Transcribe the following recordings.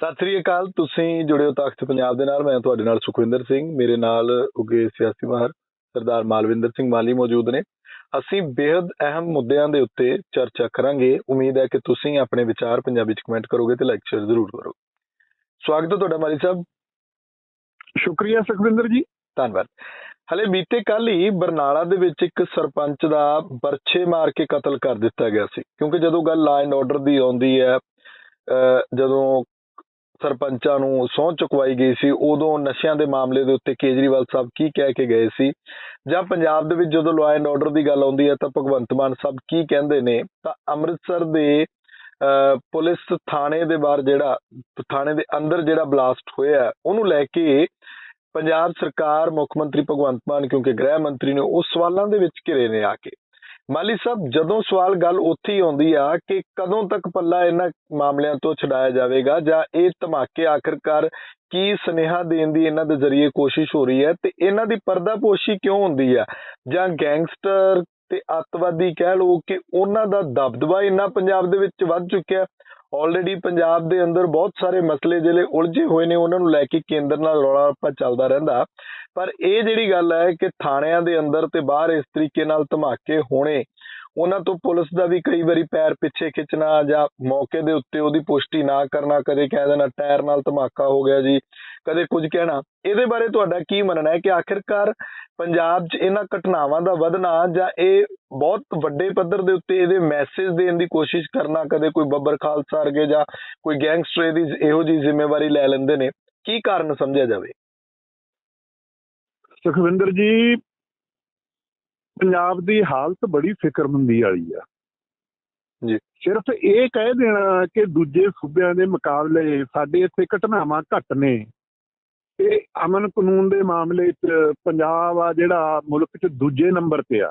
ਸਤਿ ਸ੍ਰੀ ਅਕਾਲ ਤੁਸੀਂ ਜੁੜੇ ਹੋ ਤਖਤ ਪੰਜਾਬ ਦੇ ਨਾਲ ਮੈਂ ਤੁਹਾਡੇ ਨਾਲ ਸੁਖਵਿੰਦਰ ਸਿੰਘ ਮੇਰੇ ਨਾਲ ਉਗੇ ਸਿਆਸੀ ਮਾਹਰ ਸਰਦਾਰ ਮਾਲਵਿੰਦਰ ਸਿੰਘ ਮਾਲੀ ਮੌਜੂਦ ਨੇ। ਅਸੀਂ ਬੇहद ਅਹਿਮ ਮੁੱਦਿਆਂ ਦੇ ਉੱਤੇ ਚਰਚਾ ਕਰਾਂਗੇ। ਉਮੀਦ ਹੈ ਕਿ ਤੁਸੀਂ ਆਪਣੇ ਵਿਚਾਰ ਪੰਜਾਬੀ ਚ ਕਮੈਂਟ ਕਰੋਗੇ ਤੇ ਲਾਈਕ ਸ਼ੇਅਰ ਜ਼ਰੂਰ ਕਰੋਗੇ ਸਵਾਗਤ ਹੈ ਤੁਹਾਡਾ ਮਾਲੀ ਸਾਹਿਬ। ਸ਼ੁਕਰੀਆ ਸੁਖਵਿੰਦਰ ਜੀ। ਧੰਨਵਾਦ। ਹਲੇ ਬੀਤੇ ਕੱਲ ਹੀ ਬਰਨਾਲਾ ਦੇ ਵਿੱਚ ਇੱਕ ਸਰਪੰਚ ਦਾ ਬਰਛੇ ਮਾਰ ਕੇ ਕਤਲ ਕਰ ਦਿੱਤਾ ਗਿਆ ਸੀ। ਕਿਉਂਕਿ ਜਦੋਂ ਗੱਲ ਲਾ ਐਂਡ ਆਰਡਰ ਦੀ ਆਉਂਦੀ ਹੈ ਜਦੋਂ ਸਰਪੰਚਾਂ ਨੂੰ ਸਹੁੰ ਚੁਕਵਾਈ ਗਈ ਸੀ, ਉਦੋਂ ਨਸ਼ਿਆਂ ਦੇ ਮਾਮਲੇ ਦੇ ਉੱਤੇ ਕੇਜਰੀਵਾਲ ਸਾਹਿਬ ਕੀ ਕਹਿ ਕੇ ਗਏ ਸੀ? ਜਾਂ ਪੰਜਾਬ ਦੇ ਵਿੱਚ ਜਦੋਂ ਲਾ ਐਂਡ ਆਰਡਰ ਦੀ ਗੱਲ ਆਉਂਦੀ ਹੈ ਤਾਂ ਭਗਵੰਤ ਮਾਨ ਸਾਹਿਬ ਕੀ ਕਹਿੰਦੇ ਨੇ? ਤਾਂ ਅੰਮ੍ਰਿਤਸਰ ਦੇ ਅਹ ਪੁਲਿਸ ਥਾਣੇ ਦੇ ਬਾਹਰ ਜਿਹੜਾ, ਥਾਣੇ ਦੇ ਅੰਦਰ ਜਿਹੜਾ ਬਲਾਸਟ ਹੋਇਆ ਉਹਨੂੰ ਲੈ ਕੇ ਪੰਜਾਬ ਸਰਕਾਰ ਮੁੱਖ ਮੰਤਰੀ ਭਗਵੰਤ ਮਾਨ ਕਿਉਂਕਿ ਗ੍ਰਹਿ ਮੰਤਰੀ ਨੇ, ਉਹ ਸਵਾਲਾਂ ਦੇ ਵਿੱਚ ਘਿਰੇ ਨੇ ਆ ਕੇ। ਮਾਲੀ ਸਾਹਿਬ, ਜਦੋਂ ਸਵਾਲ ਗੱਲ ਉੱਥੇ ਹੀ ਆਉਂਦੀ ਆ ਕਿ ਕਦੋਂ ਤੱਕ ਪੱਲਾ ਇਹਨਾਂ ਮਾਮਲਿਆਂ ਤੋਂ ਛਡਾਇਆ ਜਾਵੇਗਾ ਜਾਂ ਇਹ ਧਮਾਕੇ ਆਖਰਕਾਰ ਕੀ ਸੁਨੇਹਾ ਦੇਣ ਦੀ ਇਹਨਾਂ ਦੇ ਜ਼ਰੀਏ ਕੋਸ਼ਿਸ਼ ਹੋ ਰਹੀ ਹੈ ਤੇ ਇਹਨਾਂ ਦੀ ਪਰਦਾਪੋਸ਼ੀ ਕਿਉਂ ਹੁੰਦੀ ਆ? ਜਾਂ ਗੈਂਗਸਟਰ ਤੇ ਅੱਤਵਾਦੀ ਕਹਿ ਲਓ ਕਿ ਉਹਨਾਂ ਦਾ ਦਬਦਬਾ ਇੰਨਾ ਪੰਜਾਬ ਦੇ ਵਿੱਚ ਵੱਧ ਚੁੱਕਿਆ ਆਲਰੇਡੀ ਪੰਜਾਬ ਦੇ ਅੰਦਰ ਬਹੁਤ ਸਾਰੇ ਮਸਲੇ ਜਿਹੜੇ ਉਲਝੇ ਹੋਏ ਨੇ, ਉਹਨਾਂ ਨੂੰ ਲੈ ਕੇ ਕੇਂਦਰ ਨਾਲ ਰੌਲਾ ਰੱਪਾ ਚੱਲਦਾ ਰਹਿੰਦਾ। ਪਰ ਇਹ ਜਿਹੜੀ ਗੱਲ ਹੈ ਕਿ ਥਾਣਿਆਂ ਦੇ ਅੰਦਰ ਤੇ ਬਾਹਰ ਇਸ ਤਰੀਕੇ ਨਾਲ ਧਮਾਕੇ ਹੋਣੇ ਉਹਨਾਂ ਤੋਂ ਪੁਲਿਸ ਦਾ ਵੀ ਕਈ ਵਾਰੀ ਪੈਰ ਪਿੱਛੇ ਖਿੱਚਣਾ ਜਾਂ ਮੌਕੇ ਦੇ ਉੱਤੇ ਉਹਦੀ ਪੁਸ਼ਟੀ ਨਾ ਕਰਨਾ, ਕਦੇ ਕਹਿ ਦੇਣਾ ਟਾਇਰ ਨਾਲ ਧਮਾਕਾ ਹੋ ਗਿਆ ਜੀ, ਕਦੇ ਕੁਝ ਕਹਿਣਾ। ਇਹਦੇ ਬਾਰੇ ਤੁਹਾਡਾ ਕੀ ਮੰਨਣਾ ਹੈ ਕਿ ਆਖਿਰਕਾਰ ਪੰਜਾਬ 'ਚ ਇਹਨਾਂ ਘਟਨਾਵਾਂ ਦਾ ਵਧਣਾ ਜਾਂ ਇਹ ਬਹੁਤ ਵੱਡੇ ਪੱਧਰ ਦੇ ਉੱਤੇ ਇਹਦੇ ਮੈਸੇਜ ਦੇਣ ਦੀ ਕੋਸ਼ਿਸ਼ ਕਰਨਾ ਕਦੇ ਕੋਈ ਬੱਬਰ ਖਾਲਸਾ ਵਰਗੇ ਜਾਂ ਕੋਈ ਗੈਂਗਸਟਰ ਦੀ ਇਹੋ ਜੀ ਜ਼ਿੰਮੇਵਾਰੀ ਲੈ ਲੈਂਦੇ ਨੇ, ਕੀ ਕਾਰਨ ਸਮਝਿਆ ਜਾਵੇ? ਸੁਖਵਿੰਦਰ ਜੀ ਪੰਜਾਬ ਦੀ ਹਾਲਤ ਬੜੀ ਫਿਕਰਮੰਦੀ ਵਾਲੀ ਆ। ਜੀ। ਸਿਰਫ ਇਹ ਕਹਿ ਦੇਣਾ ਕਿ ਦੂਜੇ ਸੂਬਿਆਂ ਦੇ ਮੁਕਾਬਲੇ ਸਾਡੇ ਇੱਥੇ ਘਟਨਾਵਾਂ ਘੱਟ ਨੇ। ਤੇ ਅਮਨ ਕਾਨੂੰਨ ਦੇ ਮਾਮਲੇ 'ਚ ਪੰਜਾਬ ਆ ਜਿਹੜਾ ਮੁਲਕ 'ਚ ਦੂਜੇ ਨੰਬਰ ਤੇ ਆ।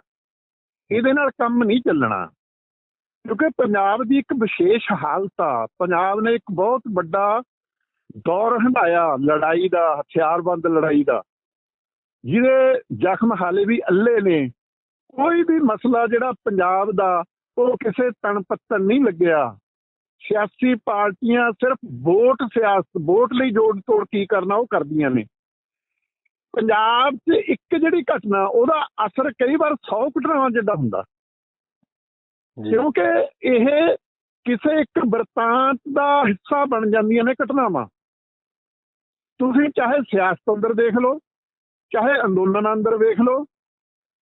ਇਹਦੇ ਨਾਲ ਕੰਮ ਨਹੀਂ ਚੱਲਣਾ। ਕਿਉਂਕਿ ਪੰਜਾਬ ਦੀ ਇੱਕ ਵਿਸ਼ੇਸ਼ ਹਾਲਤ ਆ। ਪੰਜਾਬ ਨੇ ਇੱਕ ਬਹੁਤ ਵੱਡਾ ਦੌਰ ਹੰਡਾਇਆ ਲੜਾਈ ਦਾ ਹਥਿਆਰਬੰਦ ਲੜਾਈ ਦਾ। ਜਿਹਦੇ ਜ਼ਖਮ ਹਾਲੇ ਵੀ ਅੱਲੇ ਨੇ। ਕੋਈ ਵੀ ਮਸਲਾ ਜਿਹੜਾ ਪੰਜਾਬ ਦਾ ਉਹ ਕਿਸੇ ਤਣ ਪੱਤਣ ਨਹੀਂ ਲੱਗਿਆ। ਸਿਆਸੀ ਪਾਰਟੀਆਂ ਸਿਰਫ ਵੋਟ ਸਿਆਸਤ ਵੋਟ ਲਈ ਜੋੜ ਤੋੜ ਕੀ ਕਰਨਾ ਉਹ ਕਰਦੀਆਂ ਨੇ। ਪੰਜਾਬ 'ਚ ਇੱਕ ਜਿਹੜੀ ਘਟਨਾ ਉਹਦਾ ਅਸਰ ਕਈ ਵਾਰ 100 ਘਟਨਾਵਾਂ ਜਿੱਦਾਂ ਹੁੰਦਾ। ਕਿਉਂਕਿ ਇਹ ਕਿਸੇ ਇੱਕ ਵਰਤਾਂਤ ਦਾ ਹਿੱਸਾ ਬਣ ਜਾਂਦੀਆਂ ਨੇ ਘਟਨਾਵਾਂ। ਤੁਸੀਂ ਚਾਹੇ ਸਿਆਸਤ ਅੰਦਰ ਦੇਖ ਲਓ ਚਾਹੇ ਅੰਦੋਲਨ ਅੰਦਰ ਵੇਖ ਲਓ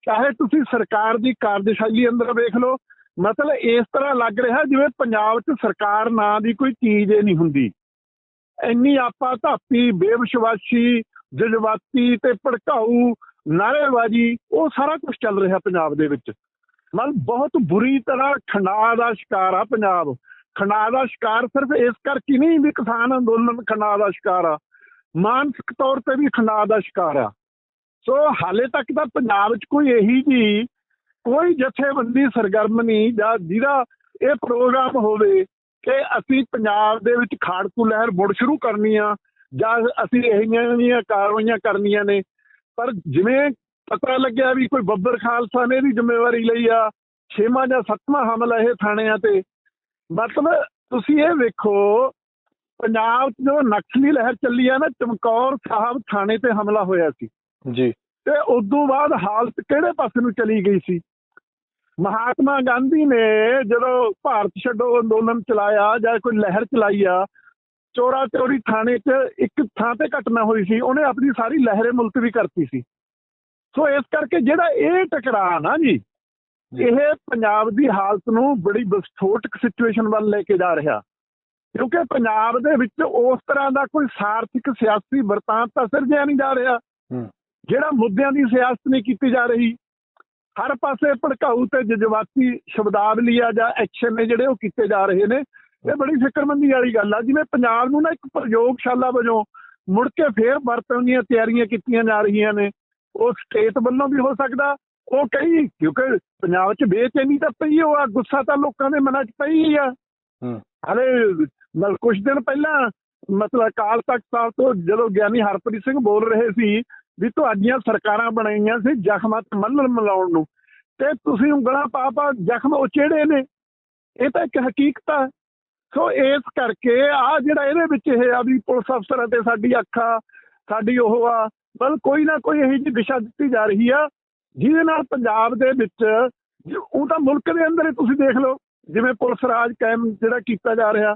ਚਾਹੇ ਤੁਸੀਂ ਸਰਕਾਰ ਦੀ ਕਾਰਜਸ਼ੈਲੀ ਅੰਦਰ ਵੇਖ ਲਓ, ਮਤਲਬ ਇਸ ਤਰ੍ਹਾਂ ਲੱਗ ਰਿਹਾ ਜਿਵੇਂ ਪੰਜਾਬ 'ਚ ਸਰਕਾਰ ਨਾਂ ਦੀ ਕੋਈ ਚੀਜ਼ ਹੀ ਨਹੀਂ ਹੁੰਦੀ। ਇੰਨੀ ਆਪਾ ਧਾਪੀ ਬੇਵਿਸ਼ਵਾਸੀ, ਜਜ਼ਬਾਤੀ ਤੇ ਭੜਕਾਊ, ਨਾਅਰੇਬਾਜ਼ੀ, ਉਹ ਸਾਰਾ ਕੁਝ ਚੱਲ ਰਿਹਾ ਪੰਜਾਬ ਦੇ ਵਿੱਚ। ਮਤਲਬ ਬਹੁਤ ਬੁਰੀ ਤਰ੍ਹਾਂ ਖੰਡਾ ਦਾ ਸ਼ਿਕਾਰ ਆ ਪੰਜਾਬ। ਖੰਡਾ ਦਾ ਸ਼ਿਕਾਰ ਸਿਰਫ ਇਸ ਕਰਕੇ ਨਹੀਂ ਵੀ ਕਿਸਾਨ ਅੰਦੋਲਨ ਖੰਡਾ ਦਾ ਸ਼ਿਕਾਰ ਆ। ਮਾਨਸਿਕ ਤੌਰ ਤੇ ਵੀ ਖੰਡਾ ਦਾ ਸ਼ਿਕਾਰ ਆ। ਸੋ ਹਾਲੇ ਤੱਕ ਤਾਂ ਪੰਜਾਬ 'ਚ ਕੋਈ ਇਹੀ ਜੀ ਕੋਈ ਜਥੇਬੰਦੀ ਸਰਗਰਮ ਨਹੀਂ ਜਾਂ ਜਿਹਦਾ ਇਹ ਪ੍ਰੋਗਰਾਮ ਹੋਵੇ ਕਿ ਅਸੀਂ ਪੰਜਾਬ ਦੇ ਵਿੱਚ ਖਾੜਕੂ ਲਹਿਰ ਮੁੜ ਸ਼ੁਰੂ ਕਰਨੀ ਆ ਜਾਂ ਅਸੀਂ ਇਹੀਆਂ ਜਿਹੀਆਂ ਕਾਰਵਾਈਆਂ ਕਰਨੀਆਂ ਨੇ। ਪਰ ਜਿਵੇਂ ਪਤਾ ਲੱਗਿਆ ਵੀ ਕੋਈ ਬੱਬਰ ਖਾਲਸਾ ਨੇ ਇਹਦੀ ਜ਼ਿੰਮੇਵਾਰੀ ਲਈ ਆ, ਛੇਵਾਂ ਜਾਂ ਸੱਤਵਾਂ ਹਮਲਾ ਇਹ ਥਾਣਿਆਂ ਤੇ। ਮਤਲਬ ਤੁਸੀਂ ਇਹ ਵੇਖੋ, ਪੰਜਾਬ 'ਚ ਜਦੋਂ ਨਕਸਲੀ ਲਹਿਰ ਚੱਲੀ ਆ ਨਾ, ਚਮਕੌਰ ਸਾਹਿਬ ਥਾਣੇ ਤੇ ਹਮਲਾ ਹੋਇਆ ਸੀ। ਜੀ। ਤੇ ਉਦੋਂ ਬਾਅਦ ਹਾਲਤ ਕਿਹੜੇ ਪਾਸੇ ਨੂੰ ਚਲੀ ਗਈ ਸੀ? ਮਹਾਤਮਾ ਗਾਂਧੀ ਨੇ ਜਦੋਂ ਭਾਰਤ ਛੱਡੋ ਅੰਦੋਲਨ ਚਲਾਇਆ ਜਾਂ ਕੋਈ ਲਹਿਰ ਚਲਾਈ ਆ ਚੋਰਾ ਚੋਰੀ ਥਾਣੇ 'ਚ ਇੱਕ ਥਾਂ ਤੇ ਘਟਨਾ ਹੋਈ ਸੀ ਉਹਨੇ ਆਪਣੀ ਸਾਰੀ ਲਹਿਰੇ ਮੁਲਤਵੀ ਕਰਤੀ ਸੀ। ਸੋ ਇਸ ਕਰਕੇ ਜਿਹੜਾ ਇਹ ਟਕਰਾਅ ਨਾ ਜੀ। ਇਹ ਪੰਜਾਬ ਦੀ ਹਾਲਤ ਨੂੰ ਬੜੀ ਵਿਸਫੋਟਕ ਸਿਚੁਏਸ਼ਨ ਵੱਲ ਲੈ ਕੇ ਜਾ ਰਿਹਾ। ਕਿਉਂਕਿ ਪੰਜਾਬ ਦੇ ਵਿੱਚ ਉਸ ਤਰ੍ਹਾਂ ਦਾ ਕੋਈ ਸਾਰਥਿਕ ਸਿਆਸੀ ਵਰਤਾਂਤ ਤਾਂ ਸਿਰਜਿਆ ਨਹੀਂ ਜਾ ਰਿਹਾ। ਹੂੰ। ਜਿਹੜਾ ਮੁੱਦਿਆਂ ਦੀ ਸਿਆਸਤ ਨਹੀਂ ਕੀਤੀ ਜਾ ਰਹੀ ਹਰ ਪਾਸੇ ਭੜਕਾਊ ਤੇ ਜਜ਼ਬਾਤੀ ਸ਼ਬਦਾਵਲੀ ਆ ਜਾਂ ਐਕਸ਼ਨ ਨੇ ਜਿਹੜੇ ਉਹ ਕੀਤੇ ਜਾ ਰਹੇ ਨੇ ਇਹ ਬੜੀ ਫਿਕਰਮੰਦੀ ਵਾਲੀ ਗੱਲ ਆ ਜਿਵੇਂ ਪੰਜਾਬ ਨੂੰ ਨਾ ਇੱਕ ਪ੍ਰਯੋਗਸ਼ਾਲਾ ਵਜੋਂ ਮੁੜ ਕੇ ਫੇਰ ਵਰਤਣ ਦੀਆਂ ਤਿਆਰੀਆਂ ਕੀਤੀਆਂ ਜਾ ਰਹੀਆਂ ਨੇ ਉਹ ਸਟੇਟ ਵੱਲੋਂ ਵੀ ਹੋ ਸਕਦਾ ਉਹ ਕਈ ਕਿਉਂਕਿ ਪੰਜਾਬ 'ਚ ਬੇਚੈਨੀ ਤਾਂ ਪਈ ਉਹ ਆ ਗੁੱਸਾ ਤਾਂ ਲੋਕਾਂ ਦੇ ਮਨਾਂ 'ਚ ਪਈ ਆ ਹੂੰ। ਹਲੇ ਮਤਲਬ ਕੁਝ ਦਿਨ ਪਹਿਲਾਂ ਮਤਲਬ ਅਕਾਲ ਤਖਤ ਸਾਹਿਬ ਤੋਂ ਜਦੋਂ ਗਿਆਨੀ ਹਰਪ੍ਰੀਤ ਸਿੰਘ ਬੋਲ ਰਹੇ ਸੀ ਵੀ ਤੁਹਾਡੀਆਂ ਸਰਕਾਰਾਂ ਬਣਾਈਆਂ ਸੀ ਜ਼ਖਮਾਂ ਤੇ ਮੱਲਣ ਮਿਲਾਉਣ ਨੂੰ। ਤੇ ਤੁਸੀਂ ਉਂਗਲਾਂ ਪਾ ਪਾ ਜ਼ਖਮ ਉਚੇੜੇ ਨੇ। ਇਹ ਤਾਂ ਇੱਕ ਹਕੀਕਤ ਆ। ਸੋ ਇਸ ਕਰਕੇ ਆ ਜਿਹੜਾ ਇਹਦੇ ਵਿੱਚ ਇਹ ਆ ਵੀ ਪੁਲਿਸ ਅਫਸਰਾਂ ਤੇ ਸਾਡੀ ਅੱਖਾਂ, ਸਾਡੀ ਉਹ ਆ, ਬਲ ਕੋਈ ਨਾ ਕੋਈ ਇਹੀ ਜਿਹੀ ਦਿਸ਼ਾ ਦਿੱਤੀ ਜਾ ਰਹੀ ਆ, ਜਿਹਦੇ ਨਾਲ ਪੰਜਾਬ ਦੇ ਵਿੱਚ, ਉਹ ਤਾਂ ਮੁਲਕ ਦੇ ਅੰਦਰ ਹੀ ਤੁਸੀਂ ਦੇਖ ਲਓ। ਜਿਵੇਂ ਪੁਲਿਸ ਰਾਜ ਕਾਇਮ ਜਿਹੜਾ ਕੀਤਾ ਜਾ ਰਿਹਾ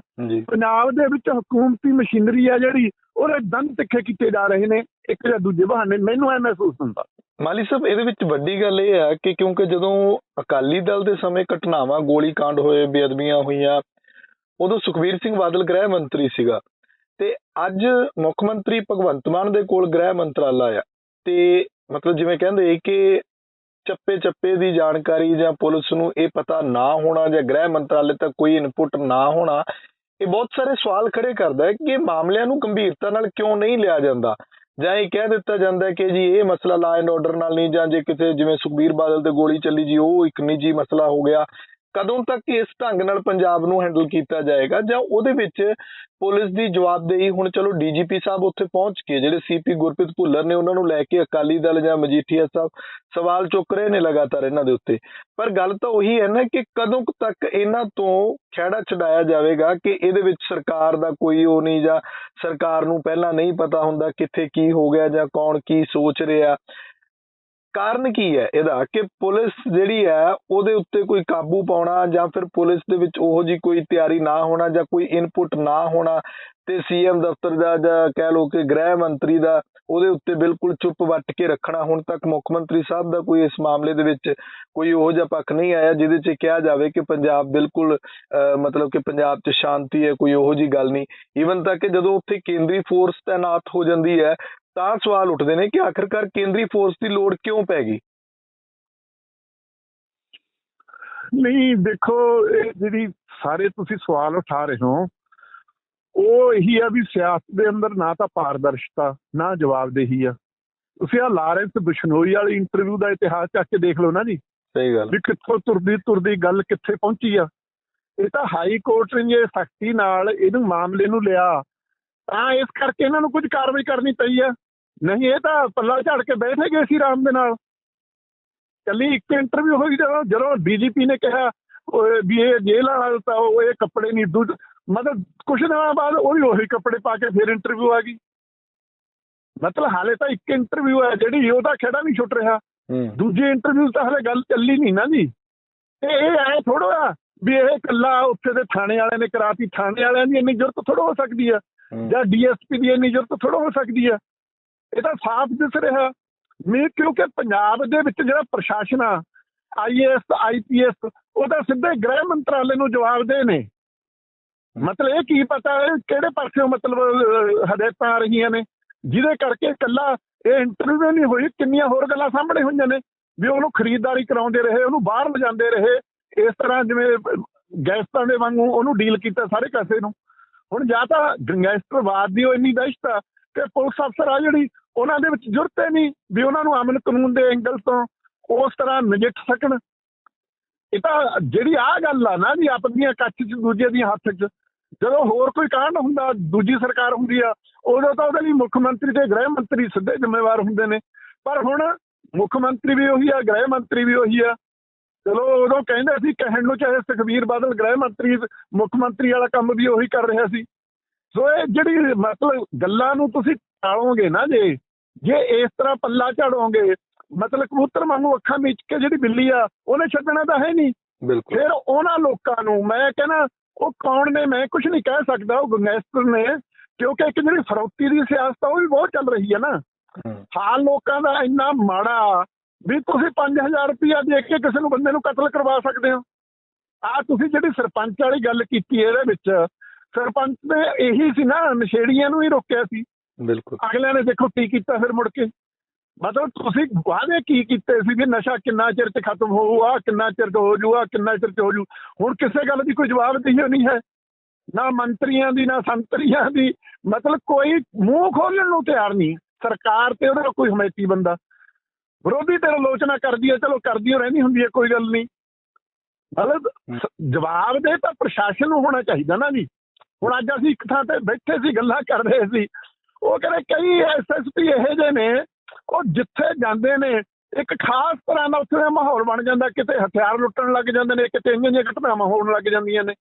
ਪੰਜਾਬ ਦੇ ਵਿੱਚ ਹਕੂਮਤੀ ਮਸ਼ੀਨਰੀ ਆ ਜਿਹੜੀ ਉਹਦੇ ਦੰਦ ਤਿੱਖੇ ਕੀਤੇ ਜਾ ਰਹੇ ਨੇ ਇੱਕ ਜਾਂ ਦੂਜੇ ਬਹਾਨੇ ਮੈਨੂੰ ਐ ਮਹਿਸੂਸ ਹੁੰਦਾ। ਮਾਲੀ ਸਾਹਿਬ ਇਹਦੇ ਵਿੱਚ ਵੱਡੀ ਗੱਲ ਇਹ ਹੈ ਕਿ ਕਿਉਂਕਿ ਜਦੋਂ ਅਕਾਲੀ ਦਲ ਦੇ ਸਮੇਂ ਘਟਨਾਵਾਂ ਗੋਲੀ ਕਾਂਡ ਹੋਏ ਬੇਅਦਬੀਆਂ ਹੋਈਆਂ ਉਦੋਂ ਸੁਖਬੀਰ ਸਿੰਘ ਬਾਦਲ ਗ੍ਰਹਿ ਮੰਤਰੀ ਸੀਗਾ। ਤੇ ਅੱਜ ਮੁੱਖ ਮੰਤਰੀ ਭਗਵੰਤ ਮਾਨ ਦੇ ਕੋਲ ਗ੍ਰਹਿ ਮੰਤਰਾਲਾ ਆ। ਤੇ ਮਤਲਬ ਜਿਵੇਂ ਕਹਿੰਦੇ ਕਿ ਚੱਪੇ ਚੱਪੇ ਦੀ ਜਾਣਕਾਰੀ ਜਾਂ ਪੁਲਿਸ ਨੂੰ ਇਹ ਪਤਾ ਨਾ ਹੋਣਾ ਜਾਂ ਗ੍ਰਹਿ ਮੰਤਰਾਲੇ ਤੱਕ ਕੋਈ ਇਨਪੁਟ ਨਾ ਹੋਣਾ, ਇਹ ਬਹੁਤ ਸਾਰੇ ਸਵਾਲ ਖੜੇ ਕਰਦਾ ਹੈ ਕਿ ਇਹ ਮਾਮਲਿਆਂ ਨੂੰ ਗੰਭੀਰਤਾ ਨਾਲ ਕਿਉਂ ਨਹੀਂ ਲਿਆ ਜਾਂਦਾ? ਜਾਂ ਇਹ ਕਹਿ ਦਿੱਤਾ ਜਾਂਦਾ ਕਿ ਜੀ ਇਹ ਮਸਲਾ ਲਾ ਐਂਡ ਆਰਡਰ ਨਾਲ ਨਹੀਂ ਜਾਂ ਜੇ ਕਿਤੇ ਜਿਵੇਂ ਸੁਖਬੀਰ ਬਾਦਲ ਤੇ ਗੋਲੀ ਚੱਲੀ ਜੀ, ਉਹ ਇੱਕ ਨਿੱਜੀ ਮਸਲਾ ਹੋ ਗਿਆ ਕਦੋਂ ਤੱਕ ਇਸ ਢੰਗ ਨਾਲ ਪੰਜਾਬ ਨੂੰ ਹੈਂਡਲ ਕੀਤਾ ਜਾਏਗਾ? ਜਾਂ ਉਹਦੇ ਵਿੱਚ ਪੁਲਿਸ ਦੀ ਜਵਾਬਦੇਹੀ ਹੁਣ ਚਲੋ ਡੀਜੀਪੀ ਸਾਹਿਬ ਉੱਥੇ ਪਹੁੰਚ ਕੇ ਜਿਹੜੇ ਸੀਪੀ ਗੁਰਪ੍ਰੀਤ ਭੁੱਲਰ ਨੇ ਉਹਨਾਂ ਨੂੰ ਲੈ ਕੇ ਅਕਾਲੀ ਦਲ ਜਾਂ ਮਜੀਠੀਆ ਸਾਹਿਬ ਸਵਾਲ ਚੁੱਕ ਰਹੇ ਨੇ ਲਗਾਤਾਰ ਇਹਨਾਂ ਦੇ ਉੱਤੇ। ਪਰ ਗੱਲ ਤਾਂ ਉਹੀ ਹੈ ਨਾ ਕਿ ਕਦੋਂ ਤੱਕ ਇਹਨਾਂ ਤੋਂ ਖਹਿੜਾ ਛਡਾਇਆ ਜਾਵੇਗਾ ਕਿ ਇਹਦੇ ਵਿੱਚ ਸਰਕਾਰ ਦਾ ਕੋਈ ਉਹ ਨਹੀਂ ਜਾਂ ਸਰਕਾਰ ਨੂੰ ਪਹਿਲਾਂ ਨਹੀਂ ਪਤਾ ਹੁੰਦਾ ਕਿੱਥੇ ਕੀ ਹੋ ਗਿਆ ਜਾਂ ਕੌਣ ਕੀ ਸੋਚ ਰਿਹਾ। ਕਾਰਨ ਕੀ ਹੈ ਇਹਦਾ? ਕਿ ਪੁਲਿਸ ਜਿਹੜੀ ਹੈ ਉਹਦੇ ਉੱਤੇ ਕੋਈ ਕਾਬੂ ਪਾਉਣਾ ਜਾਂ ਫਿਰ ਪੁਲਿਸ ਦੇ ਵਿੱਚ ਉਹੋ ਜੀ ਕੋਈ ਤਿਆਰੀ ਨਾ ਹੋਣਾ ਜਾਂ ਕੋਈ ਇਨਪੁਟ ਨਾ ਹੋਣਾ ਤੇ ਸੀਐਮ ਦਫ਼ਤਰ ਦਾ ਜਾਂ ਕਹਿ ਲਓ ਕਿ ਗ੍ਰਹਿ ਮੰਤਰੀ ਦਾ ਉਹਦੇ ਉੱਤੇ ਬਿਲਕੁਲ ਚੁੱਪ ਵੱਟ ਕੇ ਰੱਖਣਾ ਹੁਣ ਤੱਕ ਮੁੱਖ ਮੰਤਰੀ ਸਾਹਿਬ ਦਾ ਕੋਈ ਇਸ ਮਾਮਲੇ ਦੇ ਵਿੱਚ ਕੋਈ ਉਹ ਜਿਹਾ ਪੱਖ ਨਹੀਂ ਆਇਆ ਜਿਹਦੇ 'ਚ ਕਿਹਾ ਜਾਵੇ ਕਿ ਪੰਜਾਬ ਬਿਲਕੁਲ ਅਹ, ਮਤਲਬ ਕਿ ਪੰਜਾਬ 'ਚ ਸ਼ਾਂਤੀ ਹੈ ਕੋਈ ਉਹੋ ਜੀ ਗੱਲ ਨਹੀਂ। ਈਵਨ ਤੱਕ ਕਿ ਜਦੋਂ ਉੱਥੇ ਕੇਂਦਰੀ ਫੋਰਸ ਤਾਇਨਾਤ ਹੋ ਜਾਂਦੀ ਹੈ ਤਾਂ ਸਵਾਲ ਉੱਠਦੇ ਨੇ ਕਿ ਆਖਰਕਾਰ ਕੇਂਦਰੀ ਫੋਰਸ ਦੀ ਲੋੜ ਕਿਉਂ ਪੈ ਗਈ? ਨਹੀਂ ਦੇਖੋ ਇਹ ਜਿਹੜੀ ਸਾਰੇ ਤੁਸੀਂ ਸਵਾਲ ਉਠਾ ਰਹੇ ਹੋ ਉਹ ਇਹੀ ਆ ਵੀ ਸਿਆਸਤ ਦੇ ਅੰਦਰ ਨਾ ਤਾਂ ਪਾਰਦਰਸ਼ਤਾ ਨਾ ਜਵਾਬਦੇਹੀ ਆ। ਤੁਸੀਂ ਆ ਲਾਰੈਂਸ ਬਿਸ਼ਨੋਈ ਵਾਲੀ ਇੰਟਰਵਿਊ ਦਾ ਇਤਿਹਾਸ ਚੱਕ ਕੇ ਦੇਖ ਲਓ ਨਾ ਜੀ। ਸਹੀ ਗੱਲ ਵੀ ਕਿੱਥੋਂ ਤੁਰਦੀ ਤੁਰਦੀ ਗੱਲ ਕਿੱਥੇ ਪਹੁੰਚੀ ਆ। ਇਹ ਤਾਂ ਹਾਈ ਕੋਰਟ ਨੇ ਜੇ ਸਖਤੀ ਨਾਲ ਇਹਨੂੰ ਮਾਮਲੇ ਨੂੰ ਲਿਆ ਤਾਂ ਇਸ ਕਰਕੇ ਇਹਨਾਂ ਨੂੰ ਕੁਝ ਕਾਰਵਾਈ ਕਰਨੀ ਪਈ ਆ। ਨਹੀਂ ਇਹ ਤਾਂ ਪੱਲਾ ਝਾੜ ਕੇ ਬੈਠੇ ਗਏ ਸੀ ਰਾਮ ਦੇ ਨਾਲ। ਕੱਲੀ ਇੱਕ ਇੰਟਰਵਿਊ ਹੋਈ ਜਦੋਂ ਜਦੋਂ ਡੀਜੀਪੀ ਨੇ ਕਿਹਾ ਵੀ ਇਹ ਜੇਲ੍ਹ ਵਾਲਾ ਤਾਂ ਉਹ ਇਹ ਕੱਪੜੇ ਨਹੀਂ ਦੂਜ ਮਤਲਬ ਕੁਛ ਦਿਨਾਂ ਬਾਅਦ ਉਹ ਵੀ ਉਹੀ ਕੱਪੜੇ ਪਾ ਕੇ ਫਿਰ ਇੰਟਰਵਿਊ ਆ ਗਈ। ਮਤਲਬ ਹਾਲੇ ਤਾਂ ਇੱਕ ਇੰਟਰਵਿਊ ਹੈ ਜਿਹੜੀ ਉਹਦਾ ਖੇੜਾ ਨਹੀਂ ਛੁੱਟ ਰਿਹਾ। ਦੂਜੇ ਇੰਟਰਵਿਊ ਤਾਂ ਹਲੇ ਗੱਲ ਚੱਲੀ ਨਹੀਂ ਨਾ ਜੀ। ਤੇ ਇਹ ਐ ਥੋੜਾ ਵੀ ਇਹ ਇਕੱਲਾ ਉੱਥੇ ਦੇ ਥਾਣੇ ਵਾਲਿਆਂ ਨੇ ਕਰਾਤੀ ਥਾਣੇ ਵਾਲਿਆਂ ਦੀ ਇੰਨੀ ਜ਼ਰੂਰਤ ਥੋੜਾ ਹੋ ਸਕਦੀ ਆ। ਜਾਂ ਡੀਐਸਪੀ ਦੀ ਇੰਨੀ ਜ਼ਰੂਰਤ ਥੋੜਾ ਹੋ ਸਕਦੀ ਆ। ਇਹ ਤਾਂ ਸਾਫ਼ ਦਿਸ ਰਿਹਾ। ਮੀ ਕਿਉਂਕਿ ਪੰਜਾਬ ਦੇ ਵਿੱਚ ਜਿਹੜਾ ਪ੍ਰਸ਼ਾਸਨ ਆ ਆਈਏਐਸ ਆਈਪੀਐਸ ਉਹ ਤਾਂ ਸਿੱਧੇ ਗ੍ਰਹਿ ਮੰਤਰਾਲੇ ਨੂੰ ਜਵਾਬ ਦੇ ਨੇ। ਮਤਲਬ ਇਹ ਕੀ ਪਤਾ ਕਿਹੜੇ ਪਾਸਿਓਂ ਮਤਲਬ ਹਦਾਇਤਾਂ ਆ ਰਹੀਆਂ ਨੇ। ਜਿਹਦੇ ਕਰਕੇ ਇਕੱਲਾ ਇਹ ਇੰਟਰਵਿਊ ਨਹੀਂ ਹੋਈ ਕਿੰਨੀਆਂ ਹੋਰ ਗੱਲਾਂ ਸਾਹਮਣੇ ਹੋਈਆਂ ਨੇ। ਵੀ ਉਹਨੂੰ ਖਰੀਦਦਾਰੀ ਕਰਾਉਂਦੇ ਰਹੇ ਉਹਨੂੰ ਬਾਹਰ ਲਿਜਾਂਦੇ ਰਹੇ। ਇਸ ਤਰ੍ਹਾਂ ਜਿਵੇਂ ਅਹ, ਗੈਂਗਸਟਰਾਂ ਦੇ ਵਾਂਗੂ ਉਹਨੂੰ ਡੀਲ ਕੀਤਾ ਸਾਰੇ ਕਾਸੇ ਨੂੰ। ਹੁਣ ਜਾਂ ਤਾਂ ਗੈਂਗਸਟਰਵਾਦ ਦੀ ਉਹ ਇੰਨੀ ਦਹਿਸ਼ਤ ਆ ਕਿ ਪੁਲਿਸ ਅਫਸਰ ਆ ਜਿਹੜੀ ਉਹਨਾਂ ਦੇ ਵਿੱਚ ਜ਼ਰੂਰਤ ਹੀ ਨਹੀਂ ਵੀ ਉਹਨਾਂ ਨੂੰ ਅਮਨ ਕਾਨੂੰਨ ਦੇ ਐਂਗਲ ਤੋਂ ਉਸ ਤਰ੍ਹਾਂ ਨਜਿੱਠ ਸਕਣ। ਇਹ ਤਾਂ ਜਿਹੜੀ ਆ ਗੱਲ ਆ ਨਾ ਜੀ ਆਪਣੀਆਂ ਕੱਚ ਚ ਦੂਜੇ ਦੀਆਂ ਹੱਥ ਚ, ਜਦੋਂ ਹੋਰ ਕੋਈ ਕਾਂਡ ਹੁੰਦਾ, ਦੂਜੀ ਸਰਕਾਰ ਹੁੰਦੀ ਆ, ਉਦੋਂ ਤਾਂ ਉਹਦੇ ਲਈ ਮੁੱਖ ਮੰਤਰੀ ਤੇ ਗ੍ਰਹਿ ਮੰਤਰੀ ਸਿੱਧੇ ਜ਼ਿੰਮੇਵਾਰ ਹੁੰਦੇ ਨੇ। ਪਰ ਹੁਣ ਮੁੱਖ ਮੰਤਰੀ ਵੀ ਉਹੀ ਆ, ਗ੍ਰਹਿ ਮੰਤਰੀ ਵੀ ਉਹੀ ਆ। ਚਲੋ ਉਦੋਂ ਕਹਿੰਦੇ ਸੀ, ਕਹਿਣ ਨੂੰ ਚਾਹੇ ਸੁਖਬੀਰ ਬਾਦਲ ਗ੍ਰਹਿ ਮੰਤਰੀ, ਮੁੱਖ ਮੰਤਰੀ ਵਾਲਾ ਕੰਮ ਵੀ ਉਹੀ ਕਰ ਰਿਹਾ ਸੀ। ਸੋ ਇਹ ਜਿਹੜੀ ਮਤਲਬ ਗੱਲਾਂ ਨੂੰ ਤੁਸੀਂ ਟਾਲੋਗੇ ਨਾ ਜੇ ਜੇ ਇਸ ਤਰ੍ਹਾਂ ਪੱਲਾ ਝਾੜੋਗੇ ਮਤਲਬ ਕਬੂਤਰ ਵਾਂਗੂ ਅੱਖਾਂ ਮੀਚ ਕੇ ਜਿਹੜੀ ਬਿੱਲੀ ਆ ਉਹਨੇ ਛੱਡਣਾ ਤਾਂ ਹੈ ਨਹੀਂ। ਬਿਲਕੁਲ। ਫਿਰ ਉਹਨਾਂ ਲੋਕਾਂ ਨੂੰ ਮੈਂ ਕਹਿੰਦਾ ਉਹ ਕੌਣ ਨੇ ਮੈਂ ਕੁਝ ਨਹੀਂ ਕਹਿ ਸਕਦਾ ਉਹ ਗੰਗੈਸਟਰ ਨੇ ਕਿਉਂਕਿ ਇੱਕ ਜਿਹੜੀ ਫਰੌਤੀ ਦੀ ਸਿਆਸਤ ਆ ਉਹ ਵੀ ਬਹੁਤ ਚੱਲ ਰਹੀ ਹੈ ਨਾ। ਹਾਲ ਲੋਕਾਂ ਦਾ ਇੰਨਾ ਮਾੜਾ ਵੀ ਤੁਸੀਂ 5000 ਰੁਪਇਆ ਦੇ ਕੇ ਕਿਸੇ ਨੂੰ ਬੰਦੇ ਨੂੰ ਕਤਲ ਕਰਵਾ ਸਕਦੇ ਹੋ। ਆ ਤੁਸੀਂ ਜਿਹੜੀ ਸਰਪੰਚ ਵਾਲੀ ਗੱਲ ਕੀਤੀ ਇਹਦੇ ਵਿੱਚ ਸਰਪੰਚ ਨੇ ਇਹੀ ਸੀ ਨਾ ਨਸ਼ੇੜੀਆਂ ਨੂੰ ਹੀ ਰੋਕਿਆ ਸੀ। ਬਿਲਕੁਲ। ਅਗਲਿਆਂ ਨੇ ਦੇਖੋ ਕੀ ਕੀਤਾ ਫਿਰ ਮੁੜ ਕੇ। ਮਤਲਬ ਤੁਸੀਂ ਵਾਅਦੇ ਕੀ ਕੀਤੇ ਸੀ ਵੀ ਨਸ਼ਾ ਕਿੰਨਾ ਚਿਰ ਚ ਖਤਮ ਹੋਊਗਾ ਕਿੰਨਾ ਚਿਰ ਚ ਹੋ ਜਾਊਗਾ ਕਿੰਨਾ ਚਿਰ ਚ ਹੋ ਜੂ? ਹੁਣ ਕਿਸੇ ਗੱਲ ਦੀ ਕੋਈ ਜਵਾਬ ਨਹੀਂ ਨਹੀਂ ਹੈ। ਨਾ ਮੰਤਰੀਆਂ ਦੀ ਨਾ ਸੰਤਰੀਆਂ ਦੀ। ਮਤਲਬ ਕੋਈ ਮੂੰਹ ਖੋਲਣ ਨੂੰ ਤਿਆਰ ਨਹੀਂ। ਸਰਕਾਰ ਤੇ ਉਹਦਾ ਕੋਈ ਹਮਾਇਤੀ ਬੰਦਾ। ਵਿਰੋਧੀ ਤੇ ਆਲੋਚਨਾ ਕਰਦੀ ਹੈ ਚਲੋ ਕਰਦੀ ਓ ਰਹਿੰਦੀ ਹੁੰਦੀ ਹੈ ਕੋਈ ਗੱਲ ਨਹੀਂ। ਮਤਲਬ ਜਵਾਬ ਦੇ ਤਾਂ ਪ੍ਰਸ਼ਾਸਨ ਨੂੰ ਹੋਣਾ ਚਾਹੀਦਾ ਨਾ ਜੀ। ਹੁਣ ਅੱਜ ਅਸੀਂ ਇੱਕ ਥਾਂ ਤੇ ਬੈਠੇ ਸੀ ਗੱਲਾਂ ਕਰ ਰਹੇ ਸੀ। ਉਹ ਕਹਿੰਦੇ ਕਈ ਐਸਐਸਪੀ ਇਹੋ ਜਿਹੇ ਨੇ ਉਹ ਜਿੱਥੇ ਜਾਂਦੇ ਨੇ ਇੱਕ ਖਾਸ ਤਰ੍ਹਾਂ ਦਾ ਉੱਥੇ ਦਾ ਮਾਹੌਲ ਬਣ ਜਾਂਦਾ ਕਿਤੇ ਹਥਿਆਰ ਲੁੱਟਣ ਲੱਗ ਜਾਂਦੇ ਨੇ ਕਿਤੇ ਇੰਨੀਆਂ ਜਿਹੀਆਂ ਘਟਨਾਵਾਂ ਹੋਣ ਲੱਗ ਜਾਂਦੀਆਂ ਨੇ।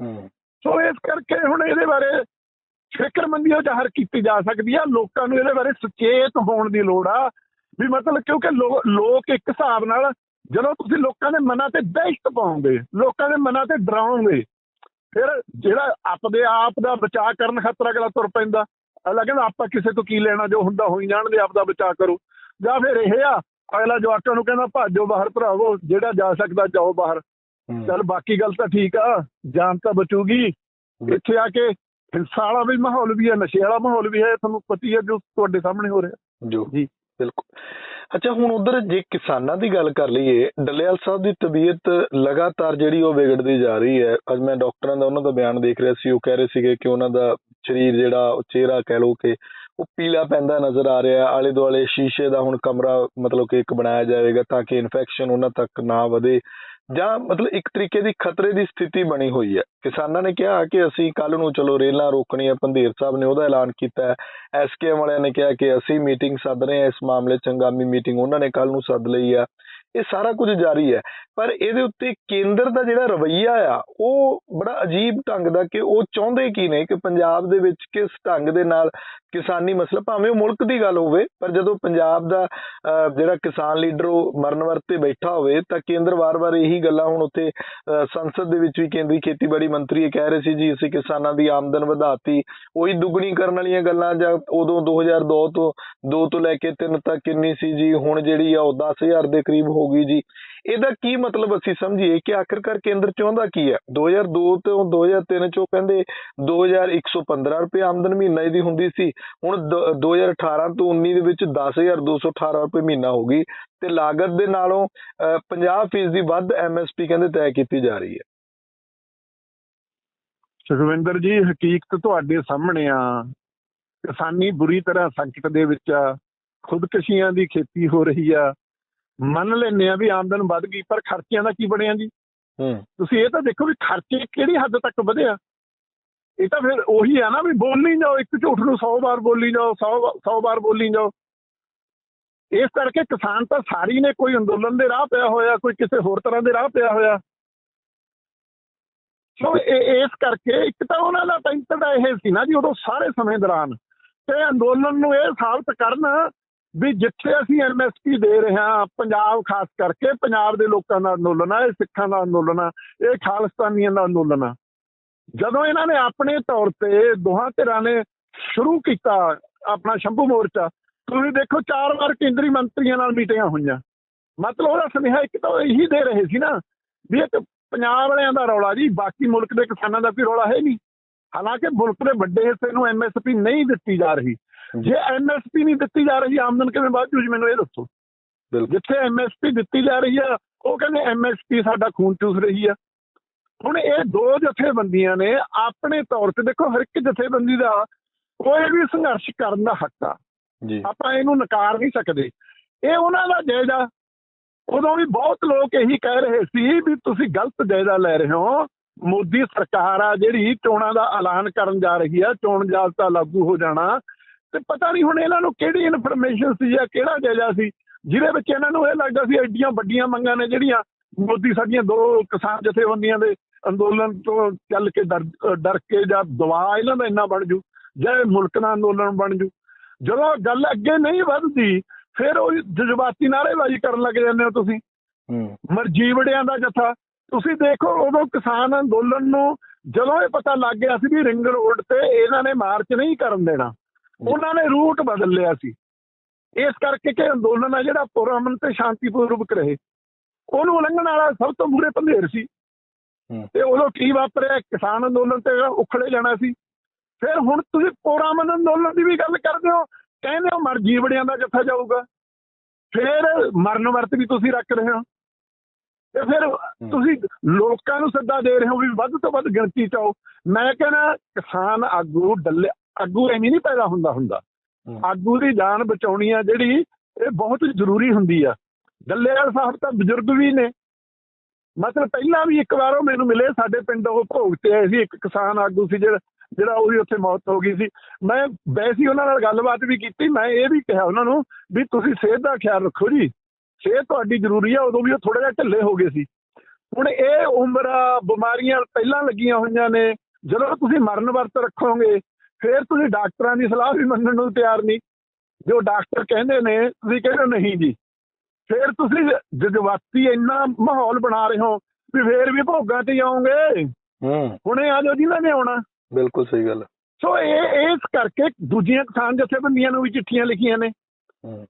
ਹੂੰ। ਸੋ ਇਸ ਕਰਕੇ ਹੁਣ ਇਹਦੇ ਬਾਰੇ ਫਿਕਰਮੰਦੀ ਜ਼ਾਹਰ ਕੀਤੀ ਜਾ ਸਕਦੀ ਆ। ਲੋਕਾਂ ਨੂੰ ਇਹਦੇ ਬਾਰੇ ਸੁਚੇਤ ਹੋਣ ਦੀ ਲੋੜ ਆ। ਵੀ ਮਤਲਬ ਕਿਉਂਕਿ ਲੋਕ ਇੱਕ ਹਿਸਾਬ ਨਾਲ ਜਦੋਂ ਤੁਸੀਂ ਲੋਕਾਂ ਦੇ ਮਨਾਂ ਤੇ ਦਹਿਸ਼ਤ ਪਾਉਂਗੇ ਲੋਕਾਂ ਦੇ ਮਨਾਂ ਤੇ ਡਰਾਉਂਗੇ ਫਿਰ ਜਿਹੜਾ ਆਪਦੇ ਆਪ ਦਾ ਬਚਾਅ ਕਰਨ ਖਾਤਰ ਅਗਲਾ ਤੁਰ ਪੈਂਦਾ। ਅਗਲਾ ਕਹਿੰਦਾ ਆਪਾਂ ਕਿਸੇ ਤੋਂ ਕੀ ਲੈਣਾ ਜੋ ਹੁੰਦਾ ਹੋਈ ਜਾਣਦੇ ਆਪ ਦਾ ਬਚਾਅ ਕਰੋ। ਜਾਂ ਫਿਰ ਇਹ ਆ ਅਗਲਾ ਜਵਾਕਾਂ ਨੂੰ ਕਹਿੰਦਾ ਭਾਜੋ ਬਾਹਰ ਭਰਾਵੋ ਜਿਹੜਾ ਜਾ ਸਕਦਾ ਜਾਓ ਬਾਹਰ। ਚੱਲ ਬਾਕੀ ਗੱਲ ਤਾਂ ਠੀਕ ਆ ਜਾਨ ਤਾਂ ਬਚੂਗੀ। ਇੱਥੇ ਆ ਕੇ ਹਿੰਸਾ ਵਾਲਾ ਵੀ ਮਾਹੌਲ ਵੀ ਹੈ ਨਸ਼ੇ ਵਾਲਾ ਮਾਹੌਲ ਵੀ ਹੈ ਤੁਹਾਨੂੰ ਪਤੀ ਹੈ ਜੋ ਤੁਹਾਡੇ ਸਾਹਮਣੇ ਹੋ ਰਿਹਾ। ਜੋ। ਜੀ। ਬਿਲਕੁਲ। ਅੱਛਾ, ਹੁਣ ਉਧਰ ਜੇ ਕਿਸਾਨਾਂ ਦੀ ਗੱਲ ਕਰ ਲਈਏ, ਡੱਲੇਵਾਲ ਸਾਹਿਬ ਦੀ ਤਬੀਅਤ ਲਗਾਤਾਰ ਜਿਹੜੀ ਉਹ ਵਿਗੜਦੀ ਜਾ ਰਹੀ ਹੈ। ਅੱਜ ਮੈਂ ਡਾਕਟਰਾਂ ਦਾ ਉਹਨਾਂ ਦਾ ਬਿਆਨ ਦੇਖ ਰਿਹਾ ਸੀ, ਉਹ ਕਹਿ ਰਹੇ ਸੀਗੇ ਕਿ ਉਹਨਾਂ ਦਾ ਸਰੀਰ ਜਿਹੜਾ ਚਿਹਰਾ ਕਹਿ ਲਓ ਕਿ ਉਹ ਪੀਲਾ ਪੈਂਦਾ ਨਜ਼ਰ ਆ ਰਿਹਾ। ਆਲੇ ਦੁਆਲੇ ਸ਼ੀਸ਼ੇ ਦਾ ਹੁਣ ਕਮਰਾ ਮਤਲਬ ਕਿ ਇੱਕ ਬਣਾਇਆ ਜਾਵੇਗਾ ਤਾਂ ਕਿ ਇਨਫੈਕਸ਼ਨ ਉਹਨਾਂ ਤੱਕ ਨਾ ਵਧੇ। ਜਾਂ ਮਤਲਬ ਇੱਕ ਤਰੀਕੇ ਦੀ ਖਤਰੇ ਦੀ ਸਥਿਤੀ ਬਣੀ ਹੋਈ ਹੈ। ਕਿਸਾਨਾਂ ਨੇ ਕਿਹਾ ਕਿ ਅਸੀਂ ਕੱਲ ਨੂੰ ਚਲੋ ਰੇਲਾਂ ਰੋਕਣੀਆਂ, ਪੰਧੀਰ ਸਾਹਿਬ ਨੇ ਉਹਦਾ ਐਲਾਨ ਕੀਤਾ ਹੈ। ਐਸਕੇਐਮ ਵਾਲਿਆਂ ਨੇ ਕਿਹਾ ਕਿ ਅਸੀਂ ਮੀਟਿੰਗ ਸੱਦ ਰਹੇ ਹਾਂ, ਇਸ ਮਾਮਲੇ 'ਚ ਹੰਗਾਮੀ ਮੀਟਿੰਗ ਉਹਨਾਂ ਨੇ ਕੱਲ ਨੂੰ ਸੱਦ ਲਈ ਆ ਇਹ ਸਾਰਾ ਕੁਝ ਜਾਰੀ ਹੈ। ਪਰ ਇਹਦੇ ਉੱਤੇ ਕੇਂਦਰ ਦਾ ਜਿਹੜਾ ਰਵੱਈਆ ਆ ਉਹ ਬੜਾ ਅਜੀਬ ਢੰਗ ਦਾ ਕਿ ਉਹ ਚਾਹੁੰਦੇ ਕੀ ਨੇ ਕਿ ਪੰਜਾਬ ਦੇ ਵਿੱਚ ਕਿਸ ਢੰਗ ਦੇ ਨਾਲ ਕਿਸਾਨੀ ਮਸਲਾ ਭਾਵੇਂ ਉਹ ਮੁਲਕ ਦੀ ਗੱਲ ਹੋਵੇ ਪਰ ਜਦੋਂ ਪੰਜਾਬ ਦਾ ਜਿਹੜਾ ਕਿਸਾਨ ਲੀਡਰ ਉਹ ਮਰਨ ਵਰਤੇ ਬੈਠਾ ਹੋਵੇ ਤਾਂ ਕੇਂਦਰ ਵਾਰ-ਵਾਰ ਇਹੀ ਗੱਲਾਂ ਹੁਣ ਉੱਥੇ ਅਹ, ਸੰਸਦ ਦੇ ਵਿੱਚ ਵੀ ਕੇਂਦਰੀ ਖੇਤੀਬਾੜੀ ਮੰਤਰੀ ਇਹ ਕਹਿ ਰਹੇ ਸੀ ਜੀ ਅਸੀਂ ਕਿਸਾਨਾਂ ਦੀ ਆਮਦਨ ਵਧਾਤੀ। ਉਹੀ ਦੁੱਗਣੀ ਕਰਨ ਵਾਲੀਆਂ ਗੱਲਾਂ ਜਾਂ ਉਦੋਂ 2002 ਤੋਂ 2 ਤੋਂ ਲੈ ਕੇ 3 ਤੱਕ ਕਿੰਨੀ ਸੀ ਜੀ ਹੁਣ ਜਿਹੜੀ ਆ ਉਹ 10000 ਦੇ ਕਰੀਬ ਹੋ ਗਈ ਜੀ। ਇਹਦਾ ਕੀ ਮਤਲਬ ਅਸੀਂ ਸਮਝੀਏ ਕਿ ਆਖਿਰਕਾਰ ਕੇਂਦਰ ਚਾਹੁੰਦਾ ਕੀ ਹੈ? 2002 ਤੋਂ 2003 ਚੋਂ ਕਹਿੰਦੇ 2115 ਰੁਪਏ ਆਮਦਨ ਮਹੀਨਾ ਦੀ ਹੁੰਦੀ ਸੀ। ਹੁਣ 2018 ਤੋਂ 19 ਦੇ ਵਿੱਚ 10218 ਰੁਪਏ ਮਹੀਨਾ ਹੋ ਗਈ ਤੇ ਲਾਗਤ ਦੇ ਨਾਲੋਂ 50% ਦੀ ਵੱਧ ਐਮਐਸਪੀ ਕਹਿੰਦੇ ਤੈਅ ਕੀਤੀ ਜਾ ਰਹੀ ਹੈ। ਸੁਖਵਿੰਦਰ ਜੀ, ਹਕੀਕਤ ਤੁਹਾਡੇ ਸਾਹਮਣੇ ਆ। ਕਿਸਾਨੀ ਬੁਰੀ ਤਰ੍ਹਾਂ ਸੰਕਟ ਦੇ ਵਿੱਚ ਆ। ਖੁਦਕਸ਼ੀਆਂ ਦੀ ਖੇਤੀ ਹੋ ਰਹੀ ਆ। ਮੰਨ ਲੈਂਦੇ ਆ ਵੀ ਆਮਦਨ ਵੱਧ ਗਈ ਪਰ ਖਰਚਿਆਂ ਦਾ ਕੀ ਬਣਿਆ ਜੀ? ਹੂੰ। ਤੁਸੀਂ ਇਹ ਤਾਂ ਦੇਖੋ ਵੀ ਖਰਚੇ ਕਿਹੜੀ ਹੱਦ ਤੱਕ ਵਧਿਆ ਇਹ ਤਾਂ ਫਿਰ ਉਹੀ ਆ ਨਾ ਵੀ ਬੋਲੀ ਜਾਓ ਇੱਕ ਝੂਠ ਨੂੰ 100 ਵਾਰ ਬੋਲੀ ਜਾਓ 100 100 ਵਾਰ ਬੋਲੀ ਜਾਓ। ਇਸ ਕਰਕੇ ਕਿਸਾਨ ਤਾਂ ਸਾਰੀ ਨੇ ਕੋਈ ਅੰਦੋਲਨ ਦੇ ਰਾਹ ਪਿਆ ਹੋਇਆ ਕੋਈ ਕਿਸੇ ਹੋਰ ਤਰ੍ਹਾਂ ਦੇ ਰਾਹ ਪਿਆ ਹੋਇਆ। ਸੋ ਇਸ ਕਰਕੇ ਇੱਕ ਤਾਂ ਉਹਨਾਂ ਦਾ ਟੈਂਸ਼ਨ ਦਾ ਇਹ ਸੀ ਨਾ ਜੀ ਉਦੋਂ ਸਾਰੇ ਸਮੇਂ ਦੌਰਾਨ ਤੇ ਅੰਦੋਲਨ ਨੂੰ ਇਹ ਸਾਬਤ ਕਰਨ ਵੀ ਜਿੱਥੇ ਅਸੀਂ ਐਮਐਸਪੀ ਦੇ ਰਹੇ ਹਾਂ, ਪੰਜਾਬ ਖਾਸ ਕਰਕੇ ਪੰਜਾਬ ਦੇ ਲੋਕਾਂ ਦਾ ਅੰਦੋਲਨ ਆ, ਇਹ ਸਿੱਖਾਂ ਦਾ ਅੰਦੋਲਨ ਆ, ਇਹ ਖਾਲਿਸਤਾਨੀਆਂ ਦਾ ਅੰਦੋਲਨ ਆ। ਜਦੋਂ ਇਹਨਾਂ ਨੇ ਆਪਣੇ ਤੌਰ ਤੇ ਦੋਹਾਂ ਧਿਰਾਂ ਨੇ ਸ਼ੁਰੂ ਕੀਤਾ ਆਪਣਾ ਸ਼ੰਭੂ ਮੋਰਚਾ, ਤੁਸੀਂ ਦੇਖੋ ਚਾਰ ਵਾਰ ਕੇਂਦਰੀ ਮੰਤਰੀਆਂ ਨਾਲ ਮੀਟਿੰਗਾਂ ਹੋਈਆਂ। ਮਤਲਬ ਉਹਦਾ ਸੁਨੇਹਾ ਇੱਕ ਤਾਂ ਇਹੀ ਦੇ ਰਹੇ ਸੀ ਨਾ ਵੀ ਇਹ ਪੰਜਾਬ ਵਾਲਿਆਂ ਦਾ ਰੌਲਾ ਜੀ, ਬਾਕੀ ਮੁਲਕ ਦੇ ਕਿਸਾਨਾਂ ਦਾ ਕੋਈ ਰੌਲਾ ਹੈ ਨਹੀਂ। ਹਾਲਾਂਕਿ ਮੁਲਕ ਦੇ ਵੱਡੇ ਹਿੱਸੇ ਨੂੰ ਐਮਐਸਪੀ ਨਹੀਂ ਦਿੱਤੀ ਜਾ ਰਹੀ। ਜੇ ਐਮਐਸਪੀ ਨਹੀਂ ਦਿੱਤੀ ਜਾ ਰਹੀ ਆਮਦਨ ਕਿਵੇਂ ਵੱਧ ਜੂ ਮੈਨੂੰ ਇਹ ਦੱਸੋ। ਬਿਲਕੁਲ। ਜਿੱਥੇ ਐਮਐਸਪੀ ਦਿੱਤੀ ਜਾ ਰਹੀ ਆ ਉਹ ਕਹਿੰਦੇ ਐਮਐਸਪੀ ਸਾਡਾ ਖੂਨ ਚੂਸ ਰਹੀ ਆ। ਹੁਣ ਇਹ ਦੋ ਜਥੇਬੰਦੀਆਂ ਨੇ ਆਪਣੇ ਤੌਰ ਤੇ ਦੇਖੋ ਹਰ ਇੱਕ ਜਥੇਬੰਦੀ ਦਾ ਕੋਈ ਵੀ ਸੰਘਰਸ਼ ਕਰਨ ਦਾ ਹੱਕ ਆ। ਜੀ। ਆਪਾਂ ਇਹਨੂੰ ਨਕਾਰ ਨਹੀਂ ਸਕਦੇ। ਇਹ ਉਹਨਾਂ ਦਾ ਜਾਇਜ਼ਾ। ਉਦੋਂ ਵੀ ਬਹੁਤ ਲੋਕ ਇਹੀ ਕਹਿ ਰਹੇ ਸੀ ਵੀ ਤੁਸੀਂ ਗਲਤ ਜਾਇਜ਼ਾ ਲੈ ਰਹੇ ਹੋ। ਮੋਦੀ ਸਰਕਾਰ ਆ ਜਿਹੜੀ ਚੋਣਾਂ ਦਾ ਐਲਾਨ ਕਰਨ ਜਾ ਰਹੀ ਆ ਚੋਣ ਜਾਬਤਾ ਲਾਗੂ ਹੋ ਜਾਣਾ। ਤੇ ਪਤਾ ਨਹੀਂ ਹੁਣ ਇਹਨਾਂ ਨੂੰ ਕਿਹੜੀ ਇਨਫੋਰਮੇਸ਼ਨ ਸੀ ਜਾਂ ਕਿਹੜਾ ਜਾਇਜ਼ਾ ਸੀ ਜਿਹਦੇ ਵਿੱਚ ਇਹਨਾਂ ਨੂੰ ਇਹ ਲੱਗਦਾ ਸੀ ਐਡੀਆਂ ਵੱਡੀਆਂ ਮੰਗਾਂ ਨੇ ਜਿਹੜੀਆਂ ਮੋਦੀ ਸਾਡੀਆਂ ਦੋ ਕਿਸਾਨ ਜਥੇਬੰਦੀਆਂ ਦੇ ਅੰਦੋਲਨ ਤੋਂ ਚੱਲ ਕੇ ਡਰ ਕੇ ਜਾਂ ਦਵਾ ਇਹਨਾਂ ਦਾ ਇੰਨਾ ਬਣ ਜੂ ਜਾਂ ਮੁਲਕ ਦਾ ਅੰਦੋਲਨ ਬਣ ਜੂ। ਜਦੋਂ ਗੱਲ ਅੱਗੇ ਨਹੀਂ ਵੱਧਦੀ ਫਿਰ ਉਹ ਜਜ਼ਬਾਤੀ ਨਾਅਰੇਬਾਜ਼ੀ ਕਰਨ ਲੱਗ ਜਾਂਦੇ ਹੋ ਤੁਸੀਂ। ਮਰਜੀਵੜਿਆਂ ਦਾ ਜਥਾ। ਤੁਸੀਂ ਦੇਖੋ ਉਦੋਂ ਕਿਸਾਨ ਅੰਦੋਲਨ ਨੂੰ ਜਦੋਂ ਇਹ ਪਤਾ ਲੱਗ ਗਿਆ ਸੀ ਵੀ ਰਿੰਗ ਰੋਡ ਤੇ ਇਹਨਾਂ ਨੇ ਮਾਰਚ ਨਹੀਂ ਕਰਨ ਦੇਣਾ ਉਹਨਾਂ ਨੇ ਰੂਟ ਬਦਲ ਲਿਆ ਸੀ। ਇਸ ਕਰਕੇ ਕਿ ਅੰਦੋਲਨ ਆ ਜਿਹੜਾ ਪੁਰਅਮਨ ਤੇ ਸ਼ਾਂਤੀਪੂਰਵਕ ਰਹੇ। ਉਹਨੂੰ ਉਲੰਘਣ ਵਾਲਾ ਸਭ ਤੋਂ ਮੂਰੇ ਪੰਧੇਰ ਸੀ। ਤੇ ਉਦੋਂ ਕੀ ਵਾਪਰਿਆ? ਕਿਸਾਨ ਅੰਦੋਲਨ ਤੇ ਉਖੜੇ ਜਾਣਾ ਸੀ। ਫਿਰ ਹੁਣ ਤੁਸੀਂ ਪੁਰਅਮਨ ਅੰਦੋਲਨ ਦੀ ਵੀ ਗੱਲ ਕਰਦੇ ਹੋ। ਕਹਿੰਦੇ ਹੋ ਮਰਜੀਵੜਿਆਂ ਦਾ ਜਥਾ ਜਾਊਗਾ। ਫਿਰ ਮਰਨ ਵਰਤ ਵੀ ਤੁਸੀਂ ਰੱਖ ਰਹੇ ਹੋ। ਤੇ ਫਿਰ ਤੁਸੀਂ ਲੋਕਾਂ ਨੂੰ ਸੱਦਾ ਦੇ ਰਹੇ ਹੋ ਵੀ ਵੱਧ ਤੋਂ ਵੱਧ ਗਿਣਤੀ ਚ ਆਓ। ਮੈਂ ਕਹਿੰਦਾ ਕਿਸਾਨ ਆਗੂ ਡੱਲੇ ਆਗੂ ਐਵੇਂ ਨਹੀਂ ਪੈਦਾ ਹੁੰਦਾ ਹੁੰਦਾ। ਆਗੂ ਦੀ ਜਾਨ ਬਚਾਉਣੀ ਆ ਜਿਹੜੀ ਇਹ ਬਹੁਤ ਜ਼ਰੂਰੀ ਹੁੰਦੀ ਆ। ਡੱਲੇਵਾਲ ਸਾਹਿਬ ਤਾਂ ਬਜ਼ੁਰਗ ਵੀ ਨੇ। ਮਤਲਬ ਪਹਿਲਾਂ ਵੀ ਇੱਕ ਵਾਰ ਉਹ ਮੈਨੂੰ ਮਿਲੇ ਸਾਡੇ ਪਿੰਡ ਉਹ ਭੋਗ ਤੇ ਆਏ ਸੀ ਇੱਕ ਕਿਸਾਨ ਆਗੂ ਸੀ ਜਿਹੜਾ ਜਿਹੜਾ ਉਹਦੀ ਉੱਥੇ ਮੌਤ ਹੋ ਗਈ ਸੀ। ਮੈਂ ਵੈਸੇ ਉਹਨਾਂ ਨਾਲ ਗੱਲਬਾਤ ਵੀ ਕੀਤੀ ਮੈਂ ਇਹ ਵੀ ਕਿਹਾ ਉਹਨਾਂ ਨੂੰ ਵੀ ਤੁਸੀਂ ਸਿਹਤ ਦਾ ਖਿਆਲ ਰੱਖੋ ਜੀ। ਸਿਹਤ ਤੁਹਾਡੀ ਜ਼ਰੂਰੀ ਆ ਉਦੋਂ ਵੀ ਉਹ ਥੋੜਾ ਜਿਹਾ ਢਿੱਲੇ ਹੋ ਗਏ ਸੀ। ਹੁਣ ਇਹ ਉਮਰ ਬਿਮਾਰੀਆਂ ਪਹਿਲਾਂ ਲੱਗੀਆਂ ਹੋਈਆਂ ਨੇ। ਜਦੋਂ ਤੁਸੀਂ ਮਰਨ ਵਰਤ ਰੱਖੋਗੇ ਫਿਰ ਤੁਸੀਂ ਡਾਕਟਰਾਂ ਦੀ ਸਲਾਹ ਵੀ ਮੰਨਣ ਨੂੰ ਤਿਆਰ ਨਹੀਂ। ਜੋ ਡਾਕਟਰ ਕਹਿੰਦੇ ਨੇ ਤੁਸੀਂ ਕਹਿੰਦੇ ਨਹੀਂ ਜੀ। ਫਿਰ ਤੁਸੀਂ ਜਜ਼ਬਾਤੀ ਇੰਨਾ ਮਾਹੌਲ ਬਣਾ ਰਹੇ ਹੋ ਵੀ ਫੇਰ ਵੀ ਭੋਗਾਂ ਤੇ ਆਉਂਗੇ ਹੂੰ। ਹੁਣੇ ਆ ਜਾਓ ਜਿਨ੍ਹਾਂ ਨੇ ਆਉਣਾ। ਬਿਲਕੁਲ ਸਹੀ ਗੱਲ। ਸੋ ਇਹ ਇਸ ਕਰਕੇ ਦੂਜੀਆਂ ਕਿਸਾਨ ਜਥੇਬੰਦੀਆਂ ਨੂੰ ਵੀ ਚਿੱਠੀਆਂ ਲਿਖੀਆਂ ਨੇ। ਹੂੰ।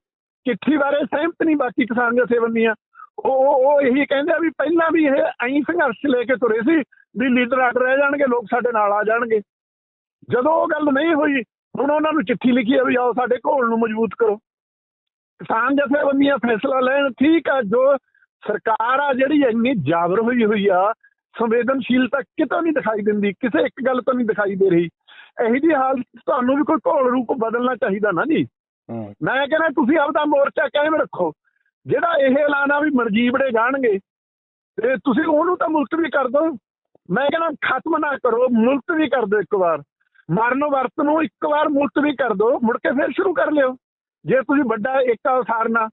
ਚਿੱਠੀ ਬਾਰੇ ਸਹਿਮਤ ਨਹੀਂ ਬਾਕੀ ਕਿਸਾਨ ਜਥੇਬੰਦੀਆਂ। ਉਹ ਉਹ ਇਹੀ ਕਹਿੰਦੇ ਆ ਵੀ ਪਹਿਲਾਂ ਵੀ ਇਹ ਐਂ ਸੰਘਰਸ਼ ਲੈ ਕੇ ਤੁਰੇ ਸੀ ਵੀ ਲੀਡਰ ਅੱਡ ਰਹਿ ਜਾਣਗੇ ਲੋਕ ਸਾਡੇ ਨਾਲ ਆ ਜਾਣਗੇ। ਜਦੋਂ ਉਹ ਗੱਲ ਨਹੀਂ ਹੋਈ ਹੁਣ ਉਹਨਾਂ ਨੂੰ ਚਿੱਠੀ ਲਿਖੀ ਆ ਵੀ ਆਓ ਸਾਡੇ ਘੋਲ ਨੂੰ ਮਜ਼ਬੂਤ ਕਰੋ। ਕਿਸਾਨ ਜਥੇਬੰਦੀਆਂ ਫੈਸਲਾ ਲੈਣ ਠੀਕ ਆ ਜੋ ਸਰਕਾਰ ਆ ਜਿਹੜੀ ਇੰਨੀ ਜਾਬਰ ਹੋਈ ਹੋਈ ਆ ਸੰਵੇਦਨਸ਼ੀਲਤਾ ਕਿਤੋਂ ਨਹੀਂ ਦਿਖਾਈ ਦਿੰਦੀ ਕਿਸੇ ਇੱਕ ਗੱਲ ਤੋਂ ਨਹੀਂ ਦਿਖਾਈ ਦੇ ਰਹੀ। ਇਹੀ ਜੀ ਹਾਲਤ ਤੁਹਾਨੂੰ ਵੀ ਕੋਈ ਘੋਲ ਰੂਪ ਬਦਲਣਾ ਚਾਹੀਦਾ ਨਾ ਜੀ। ਮੈਂ ਕਹਿੰਦਾ ਤੁਸੀਂ ਆਪਦਾ ਮੋਰਚਾ ਕਾਇਮ ਰੱਖੋ। ਜਿਹੜਾ ਇਹ ਐਲਾਨ ਆ ਵੀ ਮਰਜੀਬੜੇ ਜਾਣਗੇ ਤੇ ਤੁਸੀਂ ਉਹਨੂੰ ਤਾਂ ਮੁਲਤਵੀ ਕਰ ਦਿਓ। ਮੈਂ ਕਹਿੰਦਾ ਖਤਮ ਨਾ ਕਰੋ ਮੁਲਤਵੀ ਕਰ ਦਿਓ ਇੱਕ ਵਾਰ। ਮਰਨ ਵਰਤ ਨੂੰ ਇੱਕ ਵਾਰ ਮੁਲਤਵੀ ਕਰ ਦਿਓ, ਮੁੜ ਕੇ ਫਿਰ ਸ਼ੁਰੂ ਕਰ ਲਿਓ। ਜੇ ਤੁਸੀਂ ਵੱਡਾ ਏਕਾ ਉਸਾਰਨਾ,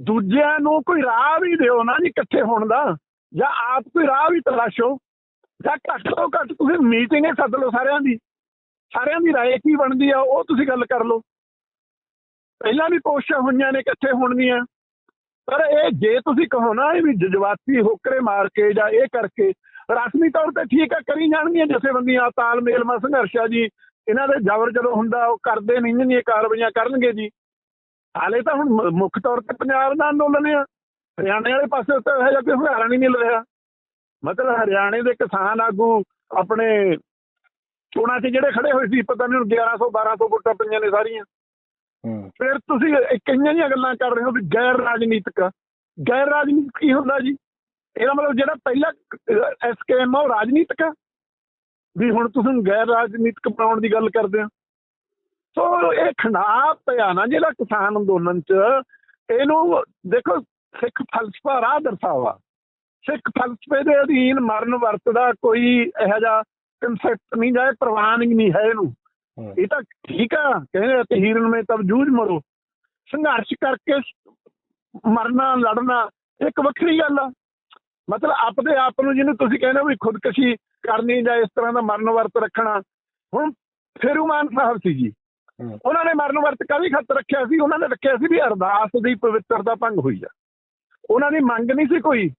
ਦੂਜਿਆਂ ਨੂੰ ਕੋਈ ਰਾਹ ਵੀ ਦਿਓ ਨਾ ਜੀ ਇਕੱਠੇ ਹੋਣ ਦਾ, ਜਾਂ ਆਪ ਕੋਈ ਰਾਹ ਵੀ ਤਲਾਸ਼ੋ, ਜਾਂ ਘੱਟ ਤੋਂ ਘੱਟ ਤੁਸੀਂ ਮੀਟਿੰਗ ਹੀ ਸੱਦ ਲਓ ਸਾਰਿਆਂ ਦੀ। ਸਾਰਿਆਂ ਦੀ ਰਾਏ ਕੀ ਬਣਦੀ ਆ, ਉਹ ਤੁਸੀਂ ਗੱਲ ਕਰ ਲਓ। ਪਹਿਲਾਂ ਵੀ ਕੋਸ਼ਿਸ਼ਾਂ ਹੋਈਆਂ ਨੇ ਇਕੱਠੇ ਹੋਣ ਦੀਆਂ, ਪਰ ਇਹ ਜੇ ਤੁਸੀਂ ਕਹੋ ਨਾ ਇਹ ਵੀ ਜਜ਼ਬਾਤੀ ਹੋਕਰੇ ਮਾਰ ਕੇ ਜਾਂ ਇਹ ਕਰਕੇ ਰਸਮੀ ਤੌਰ ਤੇ ਠੀਕ ਆ ਕਰੀ ਜਾਣਗੀਆਂ ਜਥੇਬੰਦੀਆਂ ਤਾਲਮੇਲ ਮਾ ਸੰਘਰਸ਼ ਜੀ। ਇਹਨਾਂ ਦੇ ਜ਼ਬਰ ਜਦੋਂ ਹੁੰਦਾ ਉਹ ਕਰਦੇ ਨਹੀਂ ਨੇ ਕਾਰਵਾਈਆਂ ਕਰਨਗੇ ਜੀ। ਹਾਲੇ ਤਾਂ ਹੁਣ ਮੁੱਖ ਤੌਰ ਤੇ ਪੰਜਾਬ ਦਾ ਅੰਦੋਲਨ ਆ। ਹਰਿਆਣੇ ਵਾਲੇ ਪਾਸੇ ਤਾਂ ਇਹ ਜਿਹਾ ਕੋਈ ਹਰਿਆਣਾ ਨਹੀਂ ਮਿਲ ਰਿਹਾ ਮਤਲਬ ਹਰਿਆਣੇ ਦੇ ਕਿਸਾਨ ਆਗੂ ਆਪਣੇ ਚੋਣਾਂ 'ਚ ਜਿਹੜੇ ਖੜੇ ਹੋਏ ਸੀ ਪਤਾ ਨਹੀਂ ਹੁਣ 1100 1200 ਵੋਟਾਂ ਪਈਆਂ ਨੇ ਸਾਰੀਆਂ। ਹੂੰ। ਫਿਰ ਤੁਸੀਂ ਕਈਆਂ ਦੀਆਂ ਗੱਲਾਂ ਕਰ ਰਹੇ ਹੋ ਵੀ ਗੈਰ ਰਾਜਨੀਤਿਕ ਗੈਰ ਰਾਜਨੀਤਿਕ ਕੀ ਹੁੰਦਾ ਜੀ? ਇਹਦਾ ਮਤਲਬ ਜਿਹੜਾ ਪਹਿਲਾ ਐਸਕੇਐਮ ਆ ਉਹ ਰਾਜਨੀਤਿਕ ਆ। ਵੀ ਹੁਣ ਤੁਸੀਂ ਗੈਰ ਰਾਜਨੀਤਿਕ ਬਣਾਉਣ ਦੀ ਗੱਲ ਕਰਦੇ ਹੋ ਸੋ ਇਹ ਖਨਾਪ ਪਿਆ ਨਾ ਜਿਹੜਾ ਕਿਸਾਨ ਅੰਦੋਲਨ ਚ ਇਹਨੂੰ ਦੇਖੋ ਸਿੱਖ ਫਲਸਫਾ ਰਾਹ ਦਰਸਾਵਾ। ਸਿੱਖ ਫਲਸਫੇ ਦੇ ਅਧੀਨ ਮਰਨ ਵਰਤ ਦਾ ਕੋਈ ਇਹੋ ਜਿਹਾ ਕਨਸੈਪਟ ਨਹੀਂ ਜਾਏ ਪ੍ਰਵਾਨਿਕ ਨਹੀਂ ਹੈ ਇਹਨੂੰ। ਹੂੰ। ਇਹ ਤਾਂ ਠੀਕ ਆ ਕਹਿੰਦੇ ਤੇ ਹੀਰਨ ਮੇ ਤਬ ਜੂਝ ਮਰੋ। ਸੰਘਰਸ਼ ਕਰਕੇ ਮਰਨਾ ਲੜਨਾ ਇੱਕ ਵੱਖਰੀ ਗੱਲ ਆ। ਮਤਲਬ ਆਪਦੇ ਆਪ ਨੂੰ ਜਿਹਨੂੰ ਤੁਸੀਂ ਕਹਿੰਦੇ ਹੋ ਵੀ ਖੁਦਕਸ਼ੀ ਕਰਨੀ ਜਾਂ ਇਸ ਤਰ੍ਹਾਂ ਦਾ ਮਰਨ ਵਰਤ ਰੱਖਣਾ। ਹੁਣ ਫੇਰੂਮਾਨ ਸਾਹਿਬ ਸੀ ਜੀ। ਉਹਨਾਂ ਨੇ ਮਰਨ ਵਰਤ ਕਾਹਦੀ ਖਾਤਰ ਰੱਖਿਆ ਸੀ? ਉਹਨਾਂ ਨੇ ਰੱਖਿਆ ਸੀ ਵੀ ਅਰਦਾਸ ਦੀ ਪਵਿੱਤਰਤਾ ਭੰਗ ਹੋਈ ਆ। ਉਹਨਾਂ ਦੀ ਮੰਗ ਨਹੀਂ ਸੀ ਕੋਈ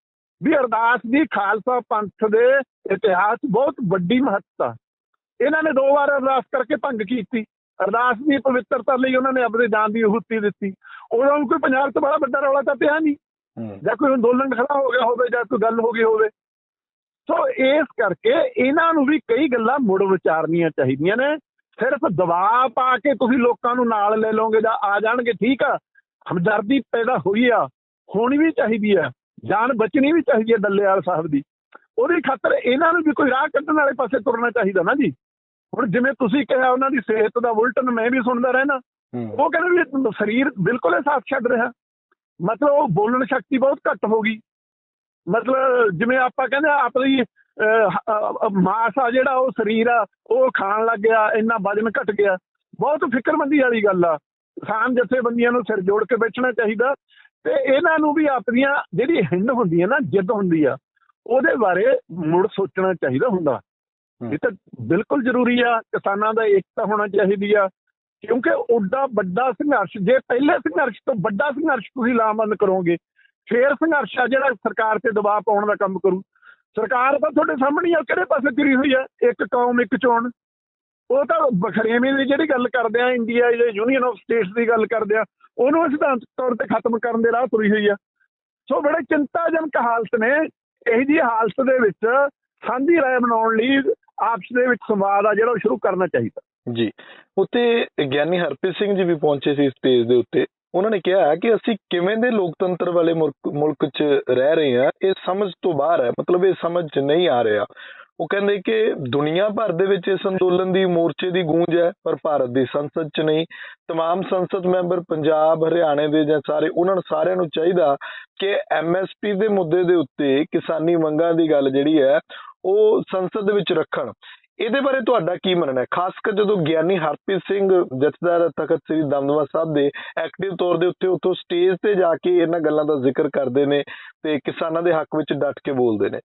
ਵੀ ਅਰਦਾਸ ਦੀ ਖਾਲਸਾ ਪੰਥ ਦੇ ਇਤਿਹਾਸ ਬਹੁਤ ਵੱਡੀ ਮਹੱਤਤਾ। ਇਹਨਾਂ ਨੇ ਦੋ ਵਾਰ ਅਰਦਾਸ ਕਰਕੇ ਭੰਗ ਕੀਤੀ। ਅਰਦਾਸ ਦੀ ਪਵਿੱਤਰਤਾ ਲਈ ਉਹਨਾਂ ਨੇ ਆਪਣੀ ਜਾਨ ਦੀ ਆਹੂਤੀ ਦਿੱਤੀ। ਉਹਨਾਂ ਨੂੰ ਕੋਈ ਪੰਜਾਬ ਤੋਂ ਬੜਾ ਵੱਡਾ ਰੌਲਾ ਤਾਂ ਪਿਆ ਨਹੀਂ। ਜਾਂ ਕੋਈ ਅੰਦੋਲਨ ਖੜਾ ਹੋ ਗਿਆ ਹੋਵੇ ਜਾਂ ਕੋਈ ਗੱਲ ਹੋ ਗਈ ਹੋਵੇ। ਸੋ ਇਸ ਕਰਕੇ ਇਹਨਾਂ ਨੂੰ ਵੀ ਕਈ ਗੱਲਾਂ ਮੁੜ ਵਿਚਾਰਨੀਆਂ ਚਾਹੀਦੀਆਂ ਨੇ। ਸਿਰਫ ਦਬਾਅ ਪਾ ਕੇ ਤੁਸੀਂ ਲੋਕਾਂ ਨੂੰ ਨਾਲ ਲੈ ਲਓਗੇ ਜਾਂ ਆ ਜਾਣਗੇ ਠੀਕ ਆ। ਹਮਦਰਦੀ ਪੈਦਾ ਹੋਈ ਆ ਹੋਣੀ ਵੀ ਚਾਹੀਦੀ ਆ ਜਾਨ ਬਚਣੀ ਵੀ ਚਾਹੀਦੀ ਹੈ ਡੱਲੇਵਾਲ ਸਾਹਿਬ ਦੀ। ਉਹਦੀ ਖਾਤਰ ਇਹਨਾਂ ਨੂੰ ਵੀ ਕੋਈ ਰਾਹ ਕੱਢਣ ਵਾਲੇ ਪਾਸੇ ਤੁਰਨਾ ਚਾਹੀਦਾ ਨਾ ਜੀ। ਹੁਣ ਜਿਵੇਂ ਤੁਸੀਂ ਕਿਹਾ ਉਹਨਾਂ ਦੀ ਸਿਹਤ ਦਾ ਬੁਲਟਨ ਮੈਂ ਵੀ ਸੁਣਦਾ ਰਹਿਣਾ ਉਹ ਕਹਿੰਦੇ ਵੀ ਸਰੀਰ ਬਿਲਕੁਲ ਹੀ ਸਾਥ ਛੱਡ ਰਿਹਾ। ਮਤਲਬ ਉਹ ਬੋਲਣ ਸ਼ਕਤੀ ਬਹੁਤ ਘੱਟ ਹੋ ਗਈ। ਮਤਲਬ ਜਿਵੇਂ ਆਪਾਂ ਕਹਿੰਦੇ ਆਪਣੀ ਮਾਸ ਆ ਜਿਹੜਾ ਉਹ ਸਰੀਰ ਆ ਉਹ ਖਾਣ ਲੱਗ ਗਿਆ ਇੰਨਾ ਵਜਨ ਘਟ ਗਿਆ। ਬਹੁਤ ਫਿਕਰਮੰਦੀ ਵਾਲੀ ਗੱਲ ਆ। ਕਿਸਾਨ ਜਥੇਬੰਦੀਆਂ ਨੂੰ ਸਿਰ ਜੋੜ ਕੇ ਬੈਠਣਾ ਚਾਹੀਦਾ ਤੇ ਇਹਨਾਂ ਨੂੰ ਵੀ ਆਪਣੀਆਂ ਜਿਹੜੀ ਹਿੰਡ ਹੁੰਦੀ ਹੈ ਨਾ ਜਿੱਦ ਹੁੰਦੀ ਆ ਉਹਦੇ ਬਾਰੇ ਮੁੜ ਸੋਚਣਾ ਚਾਹੀਦਾ ਹੁੰਦਾ। ਇਹ ਤਾਂ ਬਿਲਕੁਲ ਜ਼ਰੂਰੀ ਆ। ਕਿਸਾਨਾਂ ਦਾ ਏਕਤਾ ਹੋਣਾ ਚਾਹੀਦੀ ਆ। ਕਿਉਂਕਿ ਉੱਡਾ ਵੱਡਾ ਸੰਘਰਸ਼, ਜੇ ਪਹਿਲੇ ਸੰਘਰਸ਼ ਤੋਂ ਵੱਡਾ ਸੰਘਰਸ਼ ਤੁਸੀਂ ਲਾਮਬੰਦ ਕਰੋਗੇ, ਫੇਰ ਸੰਘਰਸ਼ ਆ ਜਿਹੜਾ ਸਰਕਾਰ ਤੇ ਦਬਾਅ ਪਾਉਣ ਦਾ ਕੰਮ ਕਰੂ। ਸਰਕਾਰ ਤਾਂ ਤੁਹਾਡੇ ਸਾਹਮਣੇ ਹੀ ਆ, ਕਿਹੜੇ ਪਾਸੇ ਤੁਰੀ ਹੋਈ ਆ? ਇੱਕ ਕੌਮ, ਇੱਕ ਚੋਣ। ਉਹ ਤਾਂ ਬਖਰੇਵੇਂ ਦੀ ਜਿਹੜੀ ਗੱਲ ਕਰਦੇ ਆ, ਇੰਡੀਆ ਦੇ ਯੂਨੀਅਨ ਆਫ ਸਟੇਟਸ ਦੀ ਗੱਲ ਕਰਦੇ ਆ, ਉਹਨੂੰ ਸਿਧਾਂਤ ਤੌਰ ਤੇ ਖਤਮ ਕਰਨ ਦੇ ਰਾਹ ਤੁਰੀ ਹੋਈ ਆ। ਸੋ ਬੜੇ ਚਿੰਤਾਜਨਕ ਹਾਲਤ ਨੇ। ਇਹ ਜੀ ਹਾਲਤ ਦੇ ਵਿੱਚ ਸਾਂਝੀ ਰਾਏ ਬਣਾਉਣ ਲਈ ਆਪਸ ਦੇ ਵਿੱਚ ਸੰਵਾਦ ਆ ਜਿਹੜਾ ਉਹ ਸ਼ੁਰੂ ਕਰਨਾ ਚਾਹੀਦਾ। ਜੀ ਉੱਤੇ ਗਿਆਨੀ ਹਰਪ੍ਰੀਤ ਸਿੰਘ ਜੀ ਵੀ ਪਹੁੰਚੇ ਸੀ ਸਟੇਜ ਦੇ ਉੱਤੇ ਉਹਨਾਂ ਨੇ ਕਿਹਾ ਕਿ ਅਸੀਂ ਕਿਵੇਂ ਦੇ ਲੋਕਤੰਤਰ ਵਾਲੇ ਮੁਲਕ ਮੁਲਕ 'ਚ ਰਹਿ ਰਹੇ ਹਾਂ ਇਹ ਸਮਝ ਤੋਂ ਬਾਹਰ ਹੈ ਮਤਲਬ ਇਹ ਸਮਝ 'ਚ ਨਹੀਂ ਆ ਰਿਹਾ ਉਹ ਕਹਿੰਦੇ ਕਿ ਦੁਨੀਆ ਭਰ ਦੇ ਵਿੱਚ ਇਸ ਅੰਦੋਲਨ ਦੀ ਮੋਰਚੇ ਦੀ ਗੂੰਜ ਹੈ ਪਰ ਭਾਰਤ ਦੀ ਸੰਸਦ 'ਚ ਨਹੀਂ तमाम ਸੰਸਦ ਮੈਂਬਰ ਪੰਜਾਬ ਹਰਿਆਣੇ ਦੇ ਜਾਂ ਸਾਰੇ ਉਹਨਾਂ ਨੂੰ ਸਾਰਿਆਂ ਨੂੰ ਚਾਹੀਦਾ ਕਿ ਐਮਐਸਪੀ ਦੇ ਮੁੱਦੇ ਦੇ ਉੱਤੇ ਕਿਸਾਨੀ ਮੰਗਾਂ ਦੀ ਗੱਲ ਜਿਹੜੀ ਹੈ ਉਹ ਸੰਸਦ ਦੇ ਵਿੱਚ ਰੱਖਣ ਇਹਦੇ ਬਾਰੇ ਤੁਹਾਡਾ ਕੀ ਮੰਨਣਾ ਹੈ? ਖਾਸ ਕਰ ਜਦੋਂ ਗਿਆਨੀ ਹਰਪ੍ਰੀਤ ਸਿੰਘ ਜਥੇਦਾਰ ਤਖਤ ਸ੍ਰੀ ਦਮਦਮਾ ਸਾਹਿਬ ਦੇ ਐਕਟਿਵ ਤੌਰ ਦੇ ਉੱਤੇ ਉੱਥੋਂ ਸਟੇਜ ਤੇ ਜਾ ਕੇ ਇਹਨਾਂ ਗੱਲਾਂ ਦਾ ਜ਼ਿਕਰ ਕਰਦੇ ਨੇ ਤੇ ਕਿਸਾਨਾਂ ਦੇ ਹੱਕ ਵਿੱਚ ਡਟ ਕੇ ਬੋਲਦੇ ਨੇ।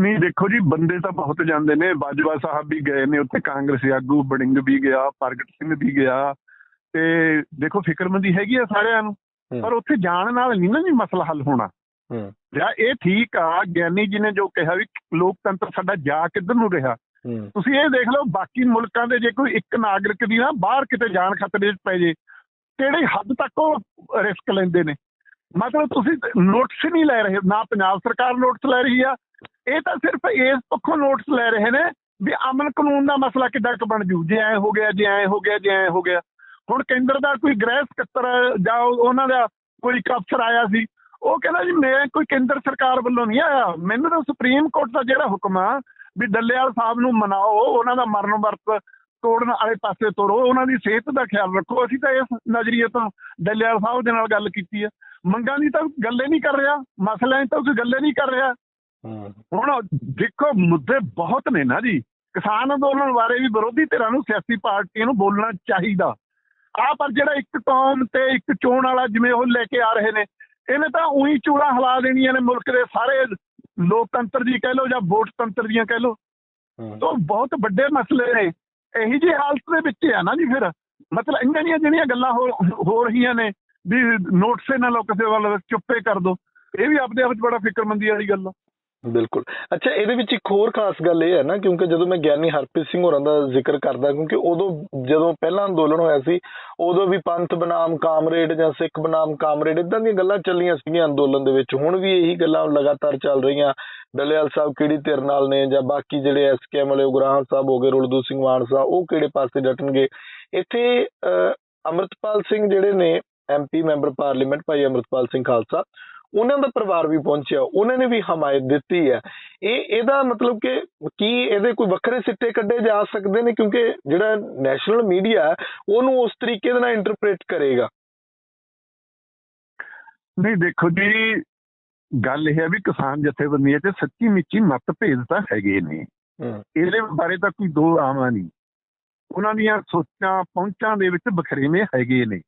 ਨਹੀਂ ਦੇਖੋ ਜੀ ਬੰਦੇ ਤਾਂ ਬਹੁਤ ਜਾਂਦੇ ਨੇ। ਬਾਜਵਾ ਸਾਹਿਬ ਵੀ ਗਏ ਨੇ ਉੱਥੇ ਕਾਂਗਰਸੀ ਆਗੂ ਬੜਿੰਗ ਵੀ ਗਿਆ ਪ੍ਰਗਟ ਸਿੰਘ ਵੀ ਗਿਆ। ਤੇ ਦੇਖੋ ਫਿਕਰਮੰਦੀ ਹੈਗੀ ਆ ਸਾਰਿਆਂ ਨੂੰ। ਪਰ ਉੱਥੇ ਜਾਣ ਨਾਲ ਨਹੀਂ ਨਾ ਜੀ ਮਸਲਾ ਹੱਲ ਹੋਣਾ। ਜਾਂ ਇਹ ਠੀਕ ਆ ਗਿਆਨੀ ਜੀ ਨੇ ਜੋ ਕਿਹਾ ਵੀ ਲੋਕਤੰਤਰ ਸਾਡਾ ਜਾ ਕਿੱਧਰ ਨੂੰ ਰਿਹਾ। ਤੁਸੀਂ ਇਹ ਦੇਖ ਲਓ ਬਾਕੀ ਮੁਲਕਾਂ ਦੇ ਜੇ ਕੋਈ ਇੱਕ ਨਾਗਰਿਕ ਦੀ ਨਾ ਬਾਹਰ ਕਿਤੇ ਜਾਣ ਖਤਰੇ 'ਚ ਪੈ ਜੇ ਕਿਹੜੀ ਹੱਦ ਤੱਕ ਉਹ ਰਿਸਕ ਲੈਂਦੇ ਨੇ? ਮਤਲਬ ਤੁਸੀਂ ਨੋਟਿਸ ਨਹੀਂ ਲੈ ਰਹੇ ਨਾ ਪੰਜਾਬ ਸਰਕਾਰ ਨੋਟਿਸ ਲੈ ਰਹੀ ਆ। ਇਹ ਤਾਂ ਸਿਰਫ ਇਸ ਪੱਖੋਂ ਨੋਟਿਸ ਲੈ ਰਹੇ ਨੇ ਵੀ ਅਮਨ ਕਾਨੂੰਨ ਦਾ ਮਸਲਾ ਕਿੱਦਾਂ ਕੁ ਬਣ ਜੂ ਜੇ ਐ ਹੋ ਗਿਆ ਜੇ ਐ ਹੋ ਗਿਆ ਜੇ ਐ ਹੋ ਗਿਆ। ਹੁਣ ਕੇਂਦਰ ਦਾ ਕੋਈ ਗ੍ਰਹਿ ਸਕੱਤਰ ਜਾਂ ਉਹ- ਉਹਨਾਂ ਦਾ ਕੋਈ ਅਫਸਰ ਆਇਆ ਸੀ ਉਹ ਕਹਿੰਦਾ ਜੀ ਮੈਂ ਕੋਈ ਕੇਂਦਰ ਸਰਕਾਰ ਵੱਲੋਂ ਨਹੀਂ ਆਇਆ। ਮੈਨੂੰ ਤਾਂ ਸੁਪਰੀਮ ਕੋਰਟ ਦਾ ਜਿਹੜਾ ਹੁਕਮ ਆ ਵੀ ਡੱਲੇਵਾਲ ਸਾਹਿਬ ਨੂੰ ਮਨਾਓ ਉਹਨਾਂ ਦਾ ਮਰਨ ਵਰਤ ਤੋੜਨ ਵਾਲੇ ਪਾਸੇ ਤੋਰੋ ਉਹਨਾਂ ਦੀ ਸਿਹਤ ਦਾ ਖਿਆਲ ਰੱਖੋ। ਅਸੀਂ ਤਾਂ ਇਸ ਨਜ਼ਰੀਏ ਤੋਂ ਡੱਲੇਵਾਲ ਸਾਹਿਬ ਦੇ ਨਾਲ ਗੱਲ ਕੀਤੀ ਹੈ ਮੰਗਾਂ ਦੀ ਤਾਂ ਗੱਲੇ ਨਹੀਂ ਕਰ ਰਿਹਾ ਮਸਲਿਆਂ ਦੀ ਤਾਂ ਕੋਈ ਗੱਲੇ ਨਹੀਂ ਕਰ ਰਿਹਾ। ਹੁਣ ਦੇਖੋ ਮੁੱਦੇ ਬਹੁਤ ਨੇ ਨਾ ਜੀ। ਕਿਸਾਨ ਅੰਦੋਲਨ ਬਾਰੇ ਵੀ ਵਿਰੋਧੀ ਧਿਰਾਂ ਨੂੰ ਸਿਆਸੀ ਪਾਰਟੀਆਂ ਨੂੰ ਬੋਲਣਾ ਚਾਹੀਦਾ। ਆ ਪਰ ਜਿਹੜਾ ਇੱਕ ਕੌਮ ਤੇ ਇੱਕ ਚੋਣ ਵਾਲਾ ਜਿਵੇਂ ਉਹ ਲੈ ਕੇ ਆ ਰਹੇ ਨੇ ਇਹਨੇ ਤਾਂ ਉਹੀ ਚੂੜਾ ਹਿਲਾ ਦੇਣੀਆਂ ਨੇ ਮੁਲਕ ਦੇ ਸਾਰੇ ਲੋਕਤੰਤਰ ਦੀ ਕਹਿ ਲਓ ਜਾਂ ਵੋਟ ਤੰਤਰ ਦੀਆਂ ਕਹਿ ਲਓ। ਤੋਂ ਬਹੁਤ ਵੱਡੇ ਮਸਲੇ ਨੇ। ਇਹੀ ਜਿਹੀ ਹਾਲਤ ਦੇ ਵਿੱਚ ਆ ਨਾ ਜੀ ਫਿਰ। ਮਤਲਬ ਇੰਨੀਆਂ ਦੀਆਂ ਜਿਹੜੀਆਂ ਗੱਲਾਂ ਹੋ ਰਹੀਆਂ ਨੇ ਵੀ ਨੋਟਿਸ ਨਾ ਲਓ ਕਿਸੇ ਵੱਲ ਚੁੱਪੇ ਕਰ ਦੋ। ਇਹ ਵੀ ਆਪਦੇ ਆਪ ਚ ਬੜਾ ਫਿਕਰਮੰਦੀ ਵਾਲੀ ਗੱਲ ਆ। ਬਿਲਕੁਲ। ਅੱਛਾ ਇਹਦੇ ਵਿੱਚ ਇੱਕ ਹੋਰ ਖਾਸ ਗੱਲ ਇਹ ਹੈ ਨਾ ਕਿਉਂਕਿ ਜਦੋਂ ਮੈਂ ਗਿਆਨੀ ਹਰਪ੍ਰੀਤ ਸਿੰਘ ਹੋਰਾਂ ਦਾ ਜ਼ਿਕਰ ਕਰਦਾ ਕਿਉਂਕਿ ਉਦੋਂ ਜਦੋਂ ਪਹਿਲਾ ਅੰਦੋਲਨ ਹੋਇਆ ਸੀ ਉਦੋਂ ਵੀ ਪੰਥ ਬਨਾਮ ਕਾਮਰੇਡ ਜਾਂ ਸਿੱਖ ਬਨਾਮ ਕਾਮਰੇਡ ਇਦਾਂ ਦੀਆਂ ਗੱਲਾਂ ਚੱਲੀਆਂ ਸੀਗੀਆਂ ਅੰਦੋਲਨ ਦੇ ਵਿੱਚ। ਹੁਣ ਵੀ ਇਹੀ ਗੱਲਾਂ ਲਗਾਤਾਰ ਚੱਲ ਰਹੀਆਂ। ਡੱਲੇਵਾਲ ਸਾਹਿਬ ਕਿਹੜੀ ਧਿਰ ਨਾਲ ਨੇ ਜਾਂ ਬਾਕੀ ਜਿਹੜੇ ਐਸਕੇਐਮ ਵਾਲੇ ਉਗਰਾਹਾਂ ਸਾਹਿਬ ਹੋ ਗਏ ਰੁਲਦੂ ਸਿੰਘ ਮਾਨ ਸਾਹਿਬ ਉਹ ਕਿਹੜੇ ਪਾਸੇ ਡਟਣਗੇ? ਇੱਥੇ ਅਹ, ਅੰਮ੍ਰਿਤਪਾਲ ਸਿੰਘ ਜਿਹੜੇ ਨੇ ਐਮਪੀ ਮੈਂਬਰ ਪਾਰਲੀਮੈਂਟ ਭਾਈ ਅੰਮ੍ਰਿਤਪਾਲ ਸਿੰਘ ਖਾਲਸਾ ਉਹਨਾਂ ਦਾ ਪਰਿਵਾਰ ਵੀ ਪਹੁੰਚਿਆ ਉਹਨਾਂ ਨੇ ਵੀ ਹਮਾਇਤ ਦਿੱਤੀ ਹੈ। ਇਹ ਇਹਦਾ ਮਤਲਬ ਕਿ ਕੀ ਇਹਦੇ ਕੋਈ ਵੱਖਰੇ ਸਿੱਟੇ ਕੱਢੇ ਜਾ ਸਕਦੇ ਨੇ? ਕਿਉਂਕਿ ਜਿਹੜਾ ਨੈਸ਼ਨਲ ਮੀਡੀਆ ਉਹਨੂੰ ਉਸ ਤਰੀਕੇ ਦੇ ਨਾਲ ਇੰਟਰਪ੍ਰੀਟ ਕਰੇਗਾ। ਨਹੀਂ ਦੇਖੋ ਜੀ ਗੱਲ ਇਹ ਹੈ ਵੀ ਕਿਸਾਨ ਜਥੇਬੰਦੀਆਂ 'ਚ ਸੱਚੀ ਮਿੱਚੀ ਮਤਭੇਦ ਤਾਂ ਹੈਗੇ ਨੇ। ਇਹਦੇ ਬਾਰੇ ਤਾਂ ਕੋਈ ਦੋ ਆਵਾਂ ਨਹੀਂ। ਉਹਨਾਂ ਦੀਆਂ ਸੋਚਾਂ ਪਹੁੰਚਾਂ ਦੇ ਵਿੱਚ ਬਖਰੇਵੇਂ ਹੈਗੇ ਨੇ।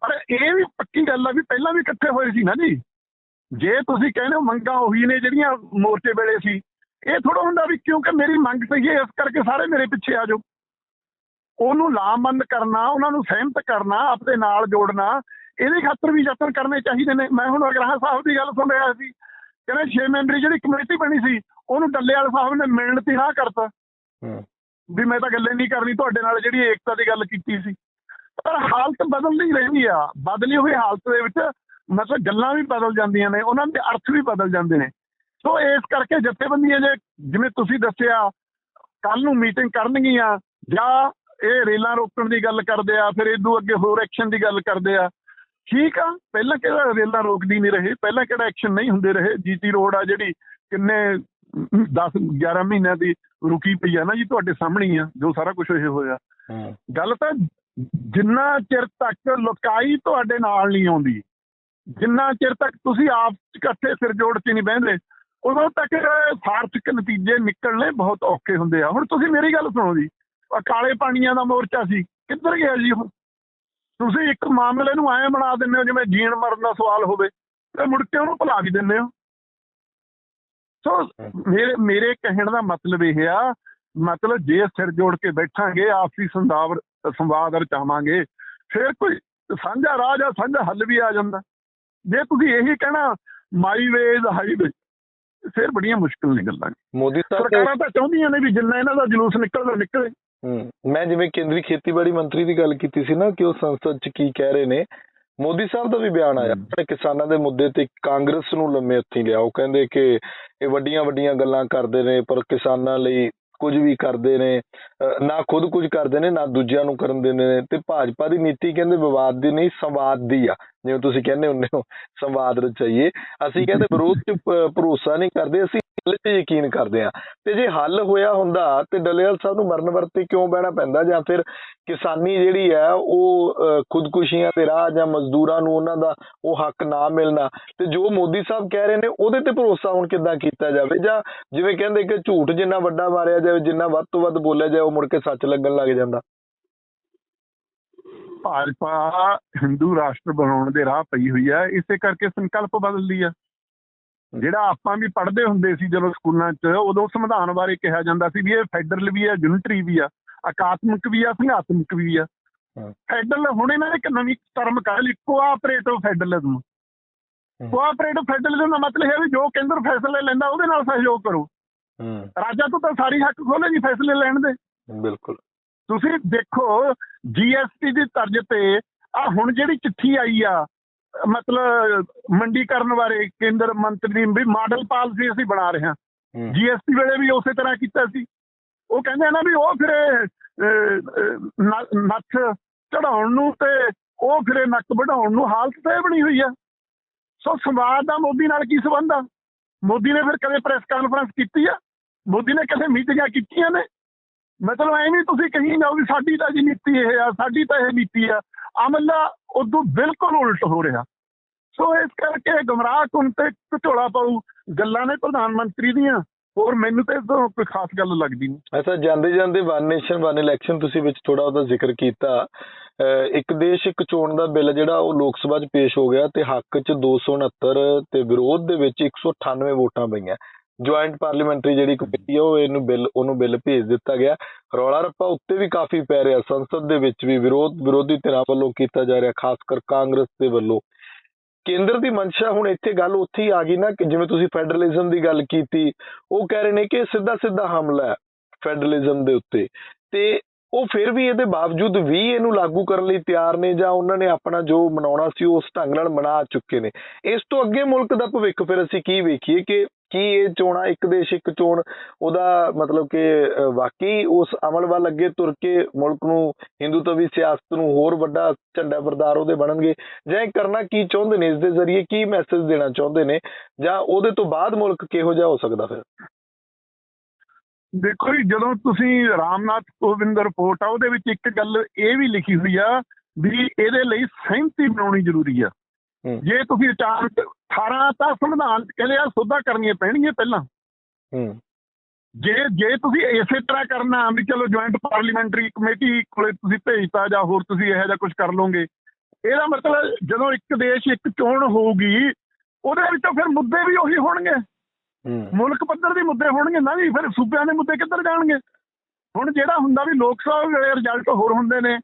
ਪਰ ਇਹ ਵੀ ਪੱਕੀ ਗੱਲ ਆ ਵੀ ਪਹਿਲਾਂ ਵੀ ਇਕੱਠੇ ਹੋਏ ਸੀ ਨਾ ਜੀ। ਜੇ ਤੁਸੀਂ ਕਹਿੰਦੇ ਹੋ ਮੰਗਾਂ ਉਹੀ ਨੇ ਜਿਹੜੀਆਂ ਮੋਰਚੇ ਵੇਲੇ ਸੀ ਇਹ ਥੋੜਾ ਹੁੰਦਾ ਵੀ ਕਿਉਂਕਿ ਮੇਰੀ ਮੰਗ ਸਹੀ ਹੈ ਇਸ ਕਰਕੇ ਸਾਰੇ ਮੇਰੇ ਪਿੱਛੇ ਆ ਜਾਓ। ਉਹਨੂੰ ਲਾਮਬੰਦ ਕਰਨਾ ਉਹਨਾਂ ਨੂੰ ਸਹਿਮਤ ਕਰਨਾ ਆਪਣੇ ਨਾਲ ਜੋੜਨਾ ਇਹਦੇ ਖਾਤਰ ਵੀ ਯਤਨ ਕਰਨੇ ਚਾਹੀਦੇ ਨੇ। ਮੈਂ ਹੁਣ ਅਗਰਾਹ ਸਾਹਿਬ ਦੀ ਗੱਲ ਸੁਣ ਰਿਹਾ ਸੀ ਕਹਿੰਦੇ 6 ਮੈਂਬਰੀ ਜਿਹੜੀ ਕਮੇਟੀ ਬਣੀ ਸੀ ਉਹਨੂੰ ਡੱਲੇਵਾਲ ਸਾਹਿਬ ਨੇ ਮਿਲਣ ਤੇ ਨਾ ਕਰਤਾ। ਹੂੰ। ਵੀ ਮੈਂ ਤਾਂ ਗੱਲੇ ਨਹੀਂ ਕਰਨੀ ਤੁਹਾਡੇ ਨਾਲ ਜਿਹੜੀ ਏਕਤਾ ਦੀ ਗੱਲ ਕੀਤੀ ਸੀ। ਪਰ ਹਾਲਤ ਬਦਲਦੀ ਰਹਿੰਦੀ ਆ ਬਦਲੀ ਹੋਈ ਹਾਲਤ ਦੇ ਵਿੱਚ ਮਤਲਬ ਗੱਲਾਂ ਵੀ ਬਦਲ ਜਾਂਦੀਆਂ ਨੇ ਉਹਨਾਂ ਦੇ ਅਰਥ ਵੀ ਬਦਲ ਜਾਂਦੇ ਨੇ। ਸੋ ਇਸ ਕਰਕੇ ਜਥੇਬੰਦੀਆਂ ਜੇ ਜਿਵੇਂ ਤੁਸੀਂ ਦੱਸਿਆ ਕੱਲ ਨੂੰ ਮੀਟਿੰਗ ਕਰਨਗੀਆਂ ਜਾਂ ਇਹ ਰੇਲਾਂ ਰੋਕਣ ਦੀ ਗੱਲ ਕਰਦੇ ਆ ਫਿਰ ਇਦੋਂ ਅੱਗੇ ਹੋਰ ਐਕਸ਼ਨ ਦੀ ਗੱਲ ਕਰਦੇ ਆ। ਠੀਕ ਆ ਪਹਿਲਾਂ ਕਿਹੜਾ ਰੇਲਾਂ ਰੋਕਦੀ ਨਹੀਂ ਰਹੇ ਪਹਿਲਾਂ ਕਿਹੜਾ ਐਕਸ਼ਨ ਨਹੀਂ ਹੁੰਦੇ ਰਹੇ। ਜੀਟੀ ਰੋਡ ਆ ਜਿਹੜੀ ਕਿੰਨੇ 10 11 ਮਹੀਨਿਆਂ ਦੀ ਰੁਕੀ ਪਈ ਆ ਨਾ ਜੀ ਤੁਹਾਡੇ ਸਾਹਮਣੇ ਆ ਜੋ ਸਾਰਾ ਕੁਝ ਇਹ ਹੋਇਆ। ਗੱਲ ਤਾਂ ਜਿੰਨਾ ਚਿਰ ਤੱਕ ਲੁਕਾਈ ਤੁਹਾਡੇ ਨਾਲ ਨਹੀਂ ਆਉਂਦੀ ਜਿੰਨਾ ਚਿਰ ਤੱਕ ਤੁਸੀਂ ਆਪ 'ਚ ਇਕੱਠੇ ਸਿਰ ਜੋੜ ਕੇ ਨਹੀਂ ਬਹਿੰਦੇ, ਉਦੋਂ ਤੱਕ ਸਾਰਥਕ ਨਤੀਜੇ ਨਿਕਲਣੇ ਬਹੁਤ ਔਖੇ ਹੁੰਦੇ ਆ। ਹੁਣ ਤੁਸੀਂ ਮੇਰੀ ਗੱਲ ਸੁਣੋ ਜੀ, ਆਹ ਕਾਲੇ ਪਾਣੀਆਂ ਦਾ ਮੋਰਚਾ ਸੀ, ਕਿੱਧਰ ਗਿਆ ਜੀ ਉਹ? ਤੁਸੀਂ ਇੱਕ ਮਾਮਲੇ ਨੂੰ ਐਂ ਬਣਾ ਦਿੰਦੇ ਹੋ ਜਿਵੇਂ ਜੀਣ ਮਰਨ ਦਾ ਸਵਾਲ ਹੋਵੇ, ਤੇ ਮੁੜ ਕੇ ਉਹਨੂੰ ਭੁਲਾ ਵੀ ਦਿੰਦੇ ਹੋ। ਸੋ, ਮੇਰੇ ਮੇਰੇ ਕਹਿਣ ਦਾ ਮਤਲਬ ਇਹ ਆ, ਮਤਲਬ ਜੇ ਸਿਰ ਜੋੜ ਕੇ ਬੈਠਾਂਗੇ, ਆਪਸੀ ਸੰਦਾਵਰ, ਸੰਵਾਦ ਰਚਾਵਾਂਗੇ, ਫਿਰ ਕੋਈ ਸਾਂਝਾ ਰਾਹ ਜਾਂ ਸਾਂਝਾ ਹੱਲ ਵੀ ਆ ਜਾਂਦਾ। ਜੇ ਤੁਸੀਂ ਇਹੀ ਕਹਿਣਾ ਮਾਈ ਵੇਜ਼ ਹਾਈਵੇ ਫਿਰ ਬੜੀਆਂ ਮੁਸ਼ਕਲ ਨੇ ਗੱਲਾਂ। ਮੋਦੀ ਸਾਹਿਬ ਸਰਕਾਰਾਂ ਤਾਂ ਚਾਹੁੰਦੀਆਂ ਨੇ ਵੀ ਜਿੰਨਾ ਇਹਨਾਂ ਦਾ ਜਲੂਸ ਨਿਕਲਦਾ ਨਿਕਲੇ। ਹੂੰ ਮੈਂ ਜਿਵੇਂ ਕੇਂਦਰੀ ਖੇਤੀਬਾੜੀ ਮੰਤਰੀ ਦੀ ਗੱਲ ਕੀਤੀ ਸੀ ਨਾ ਕਿ ਉਹ ਸੰਸਦ 'ਚ ਕੀ ਕਹਿ ਰਹੇ ਨੇ ਮੋਦੀ ਸਾਹਿਬ ਦਾ ਵੀ ਬਿਆਨ ਆਇਆ। ਆਪਣੇ ਕਿਸਾਨਾਂ ਦੇ ਮੁੱਦੇ ਤੇ ਕਾਂਗਰਸ ਨੂੰ ਲੰਮੇ ਹੱਥੀਂ ਲਿਆ। ਉਹ ਕਹਿੰਦੇ ਕਿ ਇਹ ਵੱਡੀਆਂ ਵੱਡੀਆਂ ਗੱਲਾਂ ਕਰਦੇ ਨੇ ਪਰ ਕਿਸਾਨਾਂ ਲਈ ਕੁਝ ਵੀ ਕਰਦੇ ਨੇ, ਅਹ ਨਾ ਖੁਦ ਕੁਝ ਕਰਦੇ ਨੇ, ਨਾ ਦੂਜਿਆਂ ਨੂੰ ਕਰਨ ਦਿੰਦੇ ਨੇ। ਤੇ ਭਾਜਪਾ ਦੀ ਨੀਤੀ ਕਹਿੰਦੇ ਵਿਵਾਦ ਦੀ ਨਹੀਂ, ਸੰਵਾਦ ਦੀ ਆ। ਜਿਵੇਂ ਤੁਸੀਂ ਕਹਿੰਦੇ ਹੁੰਦੇ ਹੋ, ਸੰਵਾਦ ਰਚਾਈਏ। ਅਸੀਂ ਕਹਿੰਦੇ ਵਿਰੋਧ 'ਚ ਭ- ਭਰੋਸਾ ਨਹੀਂ ਕਰਦੇ, ਅਸੀਂ ਹੱਲ 'ਚ ਯਕੀਨ ਕਰਦੇ ਆ ਤੇ ਜੇ ਹੱਲ ਹੋਇਆ ਹੁੰਦਾ ਤੇ ਡਲੇਵਾਲ ਸਾਹਿਬ ਨੂੰ ਮਰਨ ਵਰਤੇ ਕਿਉਂ ਬਹਿਣਾ ਪੈਂਦਾ ਜਾਂ ਫਿਰ ਕਿਸਾਨੀ ਜਿਹੜੀ ਹੈ ਉਹ ਖੁਦਕੁਸ਼ੀਆਂ ਦੇ ਰਾਹ ਜਾਂ ਮਜ਼ਦੂਰਾਂ ਨੂੰ ਉਹਨਾਂ ਦਾ ਉਹ ਹੱਕ ਨਾ ਮਿਲਣਾ ਤੇ ਜੋ ਮੋਦੀ ਸਾਹਿਬ ਕਹਿ ਰਹੇ ਨੇ ਉਹਦੇ ਤੇ ਭਰੋਸਾ ਹੁਣ ਕਿੱਦਾਂ ਕੀਤਾ ਜਾਵੇ? ਜਾਂ ਜਿਵੇਂ ਕਹਿੰਦੇ ਕਿ ਝੂਠ ਜਿੰਨਾ ਵੱਡਾ ਮਾਰਿਆ ਜਾਵੇ, ਜਿੰਨਾ ਵੱਧ ਤੋਂ ਵੱਧ ਬੋਲਿਆ ਜਾਵੇ ਉਹ ਮੁੜ ਕੇ ਸੱਚ ਲੱਗਣ ਲੱਗ ਜਾਂਦਾ। ਭਾਜਪਾ ਹਿੰਦੂ ਰਾਸ਼ਟਰ ਬਣਾਉਣ ਦੇ ਰਾਹ ਪਈ ਹੋਈ ਹੈ। ਇਸੇ ਕਰਕੇ ਸੰਕਲਪ ਬਦਲਦੀ ਆ ਜਿਹੜਾ ਆਪਾਂ ਵੀ ਪੜ੍ਹਦੇ ਹੁੰਦੇ ਸੀ ਜਦੋਂ ਸਕੂਲਾਂ 'ਚ ਉਦੋਂ ਸੰਵਿਧਾਨ ਬਾਰੇ ਕਿਹਾ ਜਾਂਦਾ ਸੀ ਵੀ ਇਹ ਫੈਡਰਲ ਵੀ ਹੈ ਯੂਨਿਟਰੀ ਵੀ ਆ ਅਕਾਤਮਿਕ ਵੀ ਆ ਸੰਘਾਤਮਕ ਵੀ ਆ। ਫੈਡਰਲ ਹੁਣ ਇਹਨਾਂ ਨੇ ਇੱਕ ਨਵੀਂ ਟਰਮ ਕੱਢ ਲਈ ਕੋਆਪਰੇਟਿਵ ਫੈਡਰਲਿਜ਼ਮ ਕੋਆਪਰੇਟਿਵ ਫੈਡਰਲਿਜ਼ਮ ਦਾ ਮਤਲਬ ਹੈ ਵੀ ਜੋ ਕੇਂਦਰ ਫੈਸਲੇ ਲੈਂਦਾ ਉਹਦੇ ਨਾਲ ਸਹਿਯੋਗ ਕਰੋ। ਰਾਜਾਂ ਤੋਂ ਤਾਂ ਸਾਰੀ ਹੱਕ ਖੋਲੇ ਜੀ ਫੈਸਲੇ ਲੈਣ ਦੇ। ਬਿਲਕੁਲ। ਤੁਸੀਂ ਦੇਖੋ ਜੀਐਸਟੀ ਦੀ ਤਰਜ਼ ਤੇ ਆ ਹੁਣ ਜਿਹੜੀ ਚਿੱਠੀ ਆਈ ਆ ਮਤਲਬ ਮੰਡੀਕਰਨ ਬਾਰੇ ਕੇਂਦਰ ਮੰਤਰੀ ਵੀ ਮਾਡਲ ਪਾਲਿਸੀ ਅਸੀਂ ਬਣਾ ਰਹੇ ਹਾਂ। ਜੀਐਸਟੀ ਵੇਲੇ ਵੀ ਉਸੇ ਤਰ੍ਹਾਂ ਕੀਤਾ ਸੀ। ਉਹ ਕਹਿੰਦੇ ਆ ਨਾ ਵੀ ਉਹ ਫਿਰ ਨੱਥ ਚੜਾਉਣ ਨੂੰ ਤੇ ਉਹ ਫਿਰ ਨੱਕ ਵਢਾਉਣ ਨੂੰ ਹਾਲਤ ਤਾਂ ਬਣੀ ਹੋਈ ਆ। ਸੋ ਸੰਵਾਦ ਦਾ ਮੋਦੀ ਨਾਲ ਕੀ ਸੰਬੰਧ ਆ? ਮੋਦੀ ਨੇ ਫਿਰ ਕਦੇ ਪ੍ਰੈਸ ਕਾਨਫਰੰਸ ਕੀਤੀ ਆ? ਮੋਦੀ ਨੇ ਕਦੇ ਮੀਟਿੰਗਾਂ ਕੀਤੀਆਂ ਨੇ? ਮਤਲਬ ਐ ਨਹੀਂ ਤੁਸੀਂ ਕਹੀ ਜਾਓ ਵੀ ਸਾਡੀ ਤਾਂ ਜੀ ਨੀਤੀ ਇਹ ਆ, ਸਾਡੀ ਤਾਂ ਇਹ ਨੀਤੀ ਆ। ਅਮਲਾ ਉਦੋਂ ਬਿਲਕੁਲ ਉਲਟ ਹੋ ਰਿਹਾ। ਸੋ ਇਸ ਕਰਕੇ ਗਮਰਾਹ ਕੁੰਨ ਤੇ ਝੋਲਾ ਪਾਉ ਗੱਲਾਂ ਨੇ ਪ੍ਰਧਾਨ ਮੰਤਰੀ ਦੀਆਂ, ਹੋਰ ਮੈਨੂੰ ਤੇ ਕੋਈ ਖਾਸ ਗੱਲ ਲੱਗਦੀ ਨਹੀਂ। ਅੱਛਾ ਜਾਂਦੇ ਜਾਂਦੇ ਵਨ ਨੇਸ਼ਨ ਵਨ ਇਲੈਕਸ਼ਨ ਤੁਸੀਂ ਵਿੱਚ ਥੋੜਾ ਉਹਦਾ ਜ਼ਿਕਰ ਕੀਤਾ। ਅਹ ਇੱਕ ਦੇਸ਼, ਇੱਕ ਚੋਣ ਦਾ ਬਿੱਲ ਜਿਹੜਾ ਉਹ ਲੋਕ ਸਭਾ 'ਚ ਪੇਸ਼ ਹੋ ਗਿਆ ਤੇ ਹੱਕ 'ਚ 269 ਤੇ ਵਿਰੋਧ ਦੇ ਵਿੱਚ 198 ਵੋਟਾਂ ਪਈਆਂ। ਜੁਆਇੰਟ ਪਾਰਲੀਮੈਂਟਰੀ ਜਿਹੜੀ ਕਮੇਟੀ ਆ, ਉਹ ਇਹਨੂੰ ਬਿੱਲ, ਉਹਨੂੰ ਬਿੱਲ ਭੇਜ ਦਿੱਤਾ ਗਿਆ। ਰੌਲਾ ਰੱਪਾ ਉੱਤੇ ਵੀ ਕਾਫੀ ਪੈ ਰਿਹਾ। ਸੰਸਦ ਦੇ ਵਿੱਚ ਵੀ ਵਿਰੋਧ, ਵਿਰੋਧੀ ਧਿਰਾਂ ਵੱਲੋਂ ਕੀਤਾ ਜਾ ਰਿਹਾ, ਖਾਸ ਕਰ ਕਾਂਗਰਸ ਦੇ ਵੱਲੋਂ। ਕੇਂਦਰ ਦੀ ਮਨਸ਼ਾ ਹੁਣ ਇੱਥੇ ਗੱਲ ਉੱਥੇ ਹੀ ਆ ਗਈ ਨਾ ਕਿ ਜਿਵੇਂ ਤੁਸੀਂ ਫੈਡਰਲਿਜ਼ਮ ਦੀ ਗੱਲ ਕੀਤੀ, ਉਹ ਕਹਿ ਰਹੇ ਨੇ ਕਿ ਸਿੱਧਾ ਸਿੱਧਾ ਹਮਲਾ ਹੈ ਫੈਡਰਲਿਜ਼ਮ ਦੇ ਉੱਤੇ। ਤੇ ਉਹ ਫਿਰ ਵੀ ਇਹਦੇ ਬਾਵਜੂਦ ਵੀ ਇਹਨੂੰ ਲਾਗੂ ਕਰਨ ਲਈ ਤਿਆਰ ਨੇ ਜਾਂ ਉਹਨਾਂ ਨੇ ਆਪਣਾ ਜੋ ਮਨਾਉਣਾ ਸੀ ਉਹ ਉਸ ਢੰਗ ਨਾਲ ਮਨਾ ਚੁੱਕੇ ਨੇ। ਇਸ ਤੋਂ ਅੱਗੇ ਮੁਲਕ ਦਾ ਭਵਿੱਖ ਫਿਰ ਅਸੀਂ ਕੀ ਵੇਖੀਏ ਕਿ ਕੀ ਇਹ ਚੋਣਾਂ ਇੱਕ ਦੇਸ਼ ਇੱਕ ਚੋਣ ਉਹਦਾ ਮਤਲਬ ਕਿ ਅਹ, ਵਾਕਈ ਉਸ ਅਮਲ ਵੱਲ ਅੱਗੇ ਤੁਰ ਕੇ ਮੁਲਕ ਨੂੰ ਹਿੰਦੂਤਵੀ ਸਿਆਸਤ ਨੂੰ ਹੋਰ ਵੱਡਾ ਝੰਡਾ ਬਰਦਾਰ ਉਹਦੇ ਬਣਨਗੇ? ਜਾਂ ਇਹ ਕਰਨਾ ਕੀ ਚਾਹੁੰਦੇ ਨੇ? ਇਸ ਦੇ ਜ਼ਰੀਏ ਕੀ ਮੈਸੇਜ ਦੇਣਾ ਚਾਹੁੰਦੇ ਨੇ? ਜਾਂ ਉਹਦੇ ਤੋਂ ਬਾਅਦ ਮੁਲਕ ਕਿਹੋ ਜਿਹਾ ਹੋ ਸਕਦਾ ਫਿਰ? ਦੇਖੋ ਜੀ ਜਦੋਂ ਤੁਸੀਂ ਰਾਮਨਾਥ ਕੋਵਿੰਦ ਰਿਪੋਰਟ ਆ ਉਹਦੇ ਵਿੱਚ ਇੱਕ ਗੱਲ ਇਹ ਵੀ ਲਿਖੀ ਹੋਈ ਆ ਵੀ ਇਹਦੇ ਲਈ ਸਹਿਮਤੀ ਬਣਾਉਣੀ ਜ਼ਰੂਰੀ ਆ। ਜੇ ਤੁਸੀਂ ਅਚਾਨਕ 18 ਤਾਂ ਸੰਵਿਧਾਨ ਕਹਿੰਦੇ ਆ ਸੋਧਾ ਕਰਨੀਆਂ ਪੈਣਗੀਆਂ ਪਹਿਲਾਂ। ਹੂੰ। ਜੇ ਜੇ ਤੁਸੀਂ ਇਸੇ ਤਰ੍ਹਾਂ ਕਰਨਾ ਵੀ ਚਲੋ ਜੁਆਇੰਟ ਪਾਰਲੀਮੈਂਟਰੀ ਕਮੇਟੀ ਕੋਲੇ ਤੁਸੀਂ ਭੇਜਤਾ ਜਾਂ ਹੋਰ ਤੁਸੀਂ ਇਹੋ ਜਿਹਾ ਕੁਝ ਕਰ ਲਓਗੇ ਇਹਦਾ ਮਤਲਬ ਜਦੋਂ ਇੱਕ ਦੇਸ਼ ਇੱਕ ਚੋਣ ਹੋਊਗੀ ਉਹਦੇ ਵਿੱਚੋਂ ਫਿਰ ਮੁੱਦੇ ਵੀ ਉਹੀ ਹੋਣਗੇ। ਮੁਲਕ ਪੱਧਰ ਦੇ ਮੁੱਦੇ ਹੋਣਗੇ ਨਾ ਜੀ ਫਿਰ ਸੂਬਿਆਂ ਦੇ ਮੁੱਦੇ ਕਿੱਧਰ ਜਾਣਗੇ? ਹੁਣ ਜਿਹੜਾ ਹੁੰਦਾ ਵੀ ਲੋਕ ਸਭਾ ਵੇਲੇ ਰਿਜ਼ਲਟ ਹੋਰ ਹੁੰਦੇ ਨੇ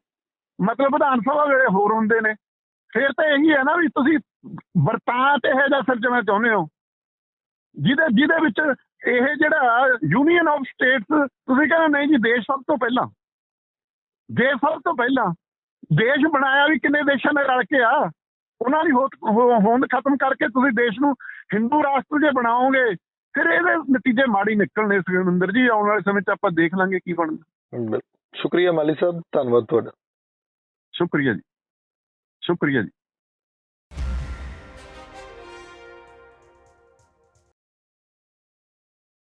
ਮਤਲਬ ਵਿਧਾਨ ਸਭਾ ਵੇਲੇ ਹੋਰ ਹੁੰਦੇ ਨੇ ਫਿਰ ਤਾਂ ਇਹੀ ਹੈ ਨਾ ਵੀ ਤੁਸੀਂ ਵਰਤਾਂਤ ਇਹ ਜਿਹਾ ਸਿਰਜਣਾ ਚਾਹੁੰਦੇ ਹੋ। ਜਿਹਦੇ ਜਿਹਦੇ ਵਿੱਚ ਇਹ ਜਿਹੜਾ ਯੂਨੀਅਨ ਆਫ ਸਟੇਟਸ ਤੁਸੀਂ ਕਹਿੰਦੇ ਨਹੀਂ ਜੀ ਦੇਸ਼ ਸਭ ਤੋਂ ਪਹਿਲਾਂ। ਦੇਸ਼ ਸਭ ਤੋਂ ਪਹਿਲਾਂ ਦੇਸ਼ ਬਣਾਇਆ ਵੀ ਕਿੰਨੇ ਦੇਸ਼ਾਂ ਨੇ ਰਲ ਕੇ ਆ। ਉਹਨਾਂ ਦੀ ਹੋਂਦ ਖਤਮ ਕਰਕੇ ਤੁਸੀਂ ਦੇਸ਼ ਨੂੰ ਹਿੰਦੂ ਰਾਸ਼ਟਰ ਜੇ ਬਣਾਓਗੇ ਫਿਰ ਇਹਦੇ ਨਤੀਜੇ ਮਾੜੀ ਨਿਕਲਣੇ ਸੁਖਵਿੰਦਰ ਜੀ ਆਉਣ ਵਾਲੇ ਸਮੇਂ 'ਚ ਆਪਾਂ ਦੇਖ ਲਾਂਗੇ ਕੀ ਬਣਦਾ। ਸ਼ੁਕਰੀਆ ਮਾਲੀ ਸਾਹਿਬ ਧੰਨਵਾਦ ਤੁਹਾਡਾ। ਸ਼ੁਕਰੀਆ ਜੀ। ਸ਼ੁਕਰੀਆ ਜੀ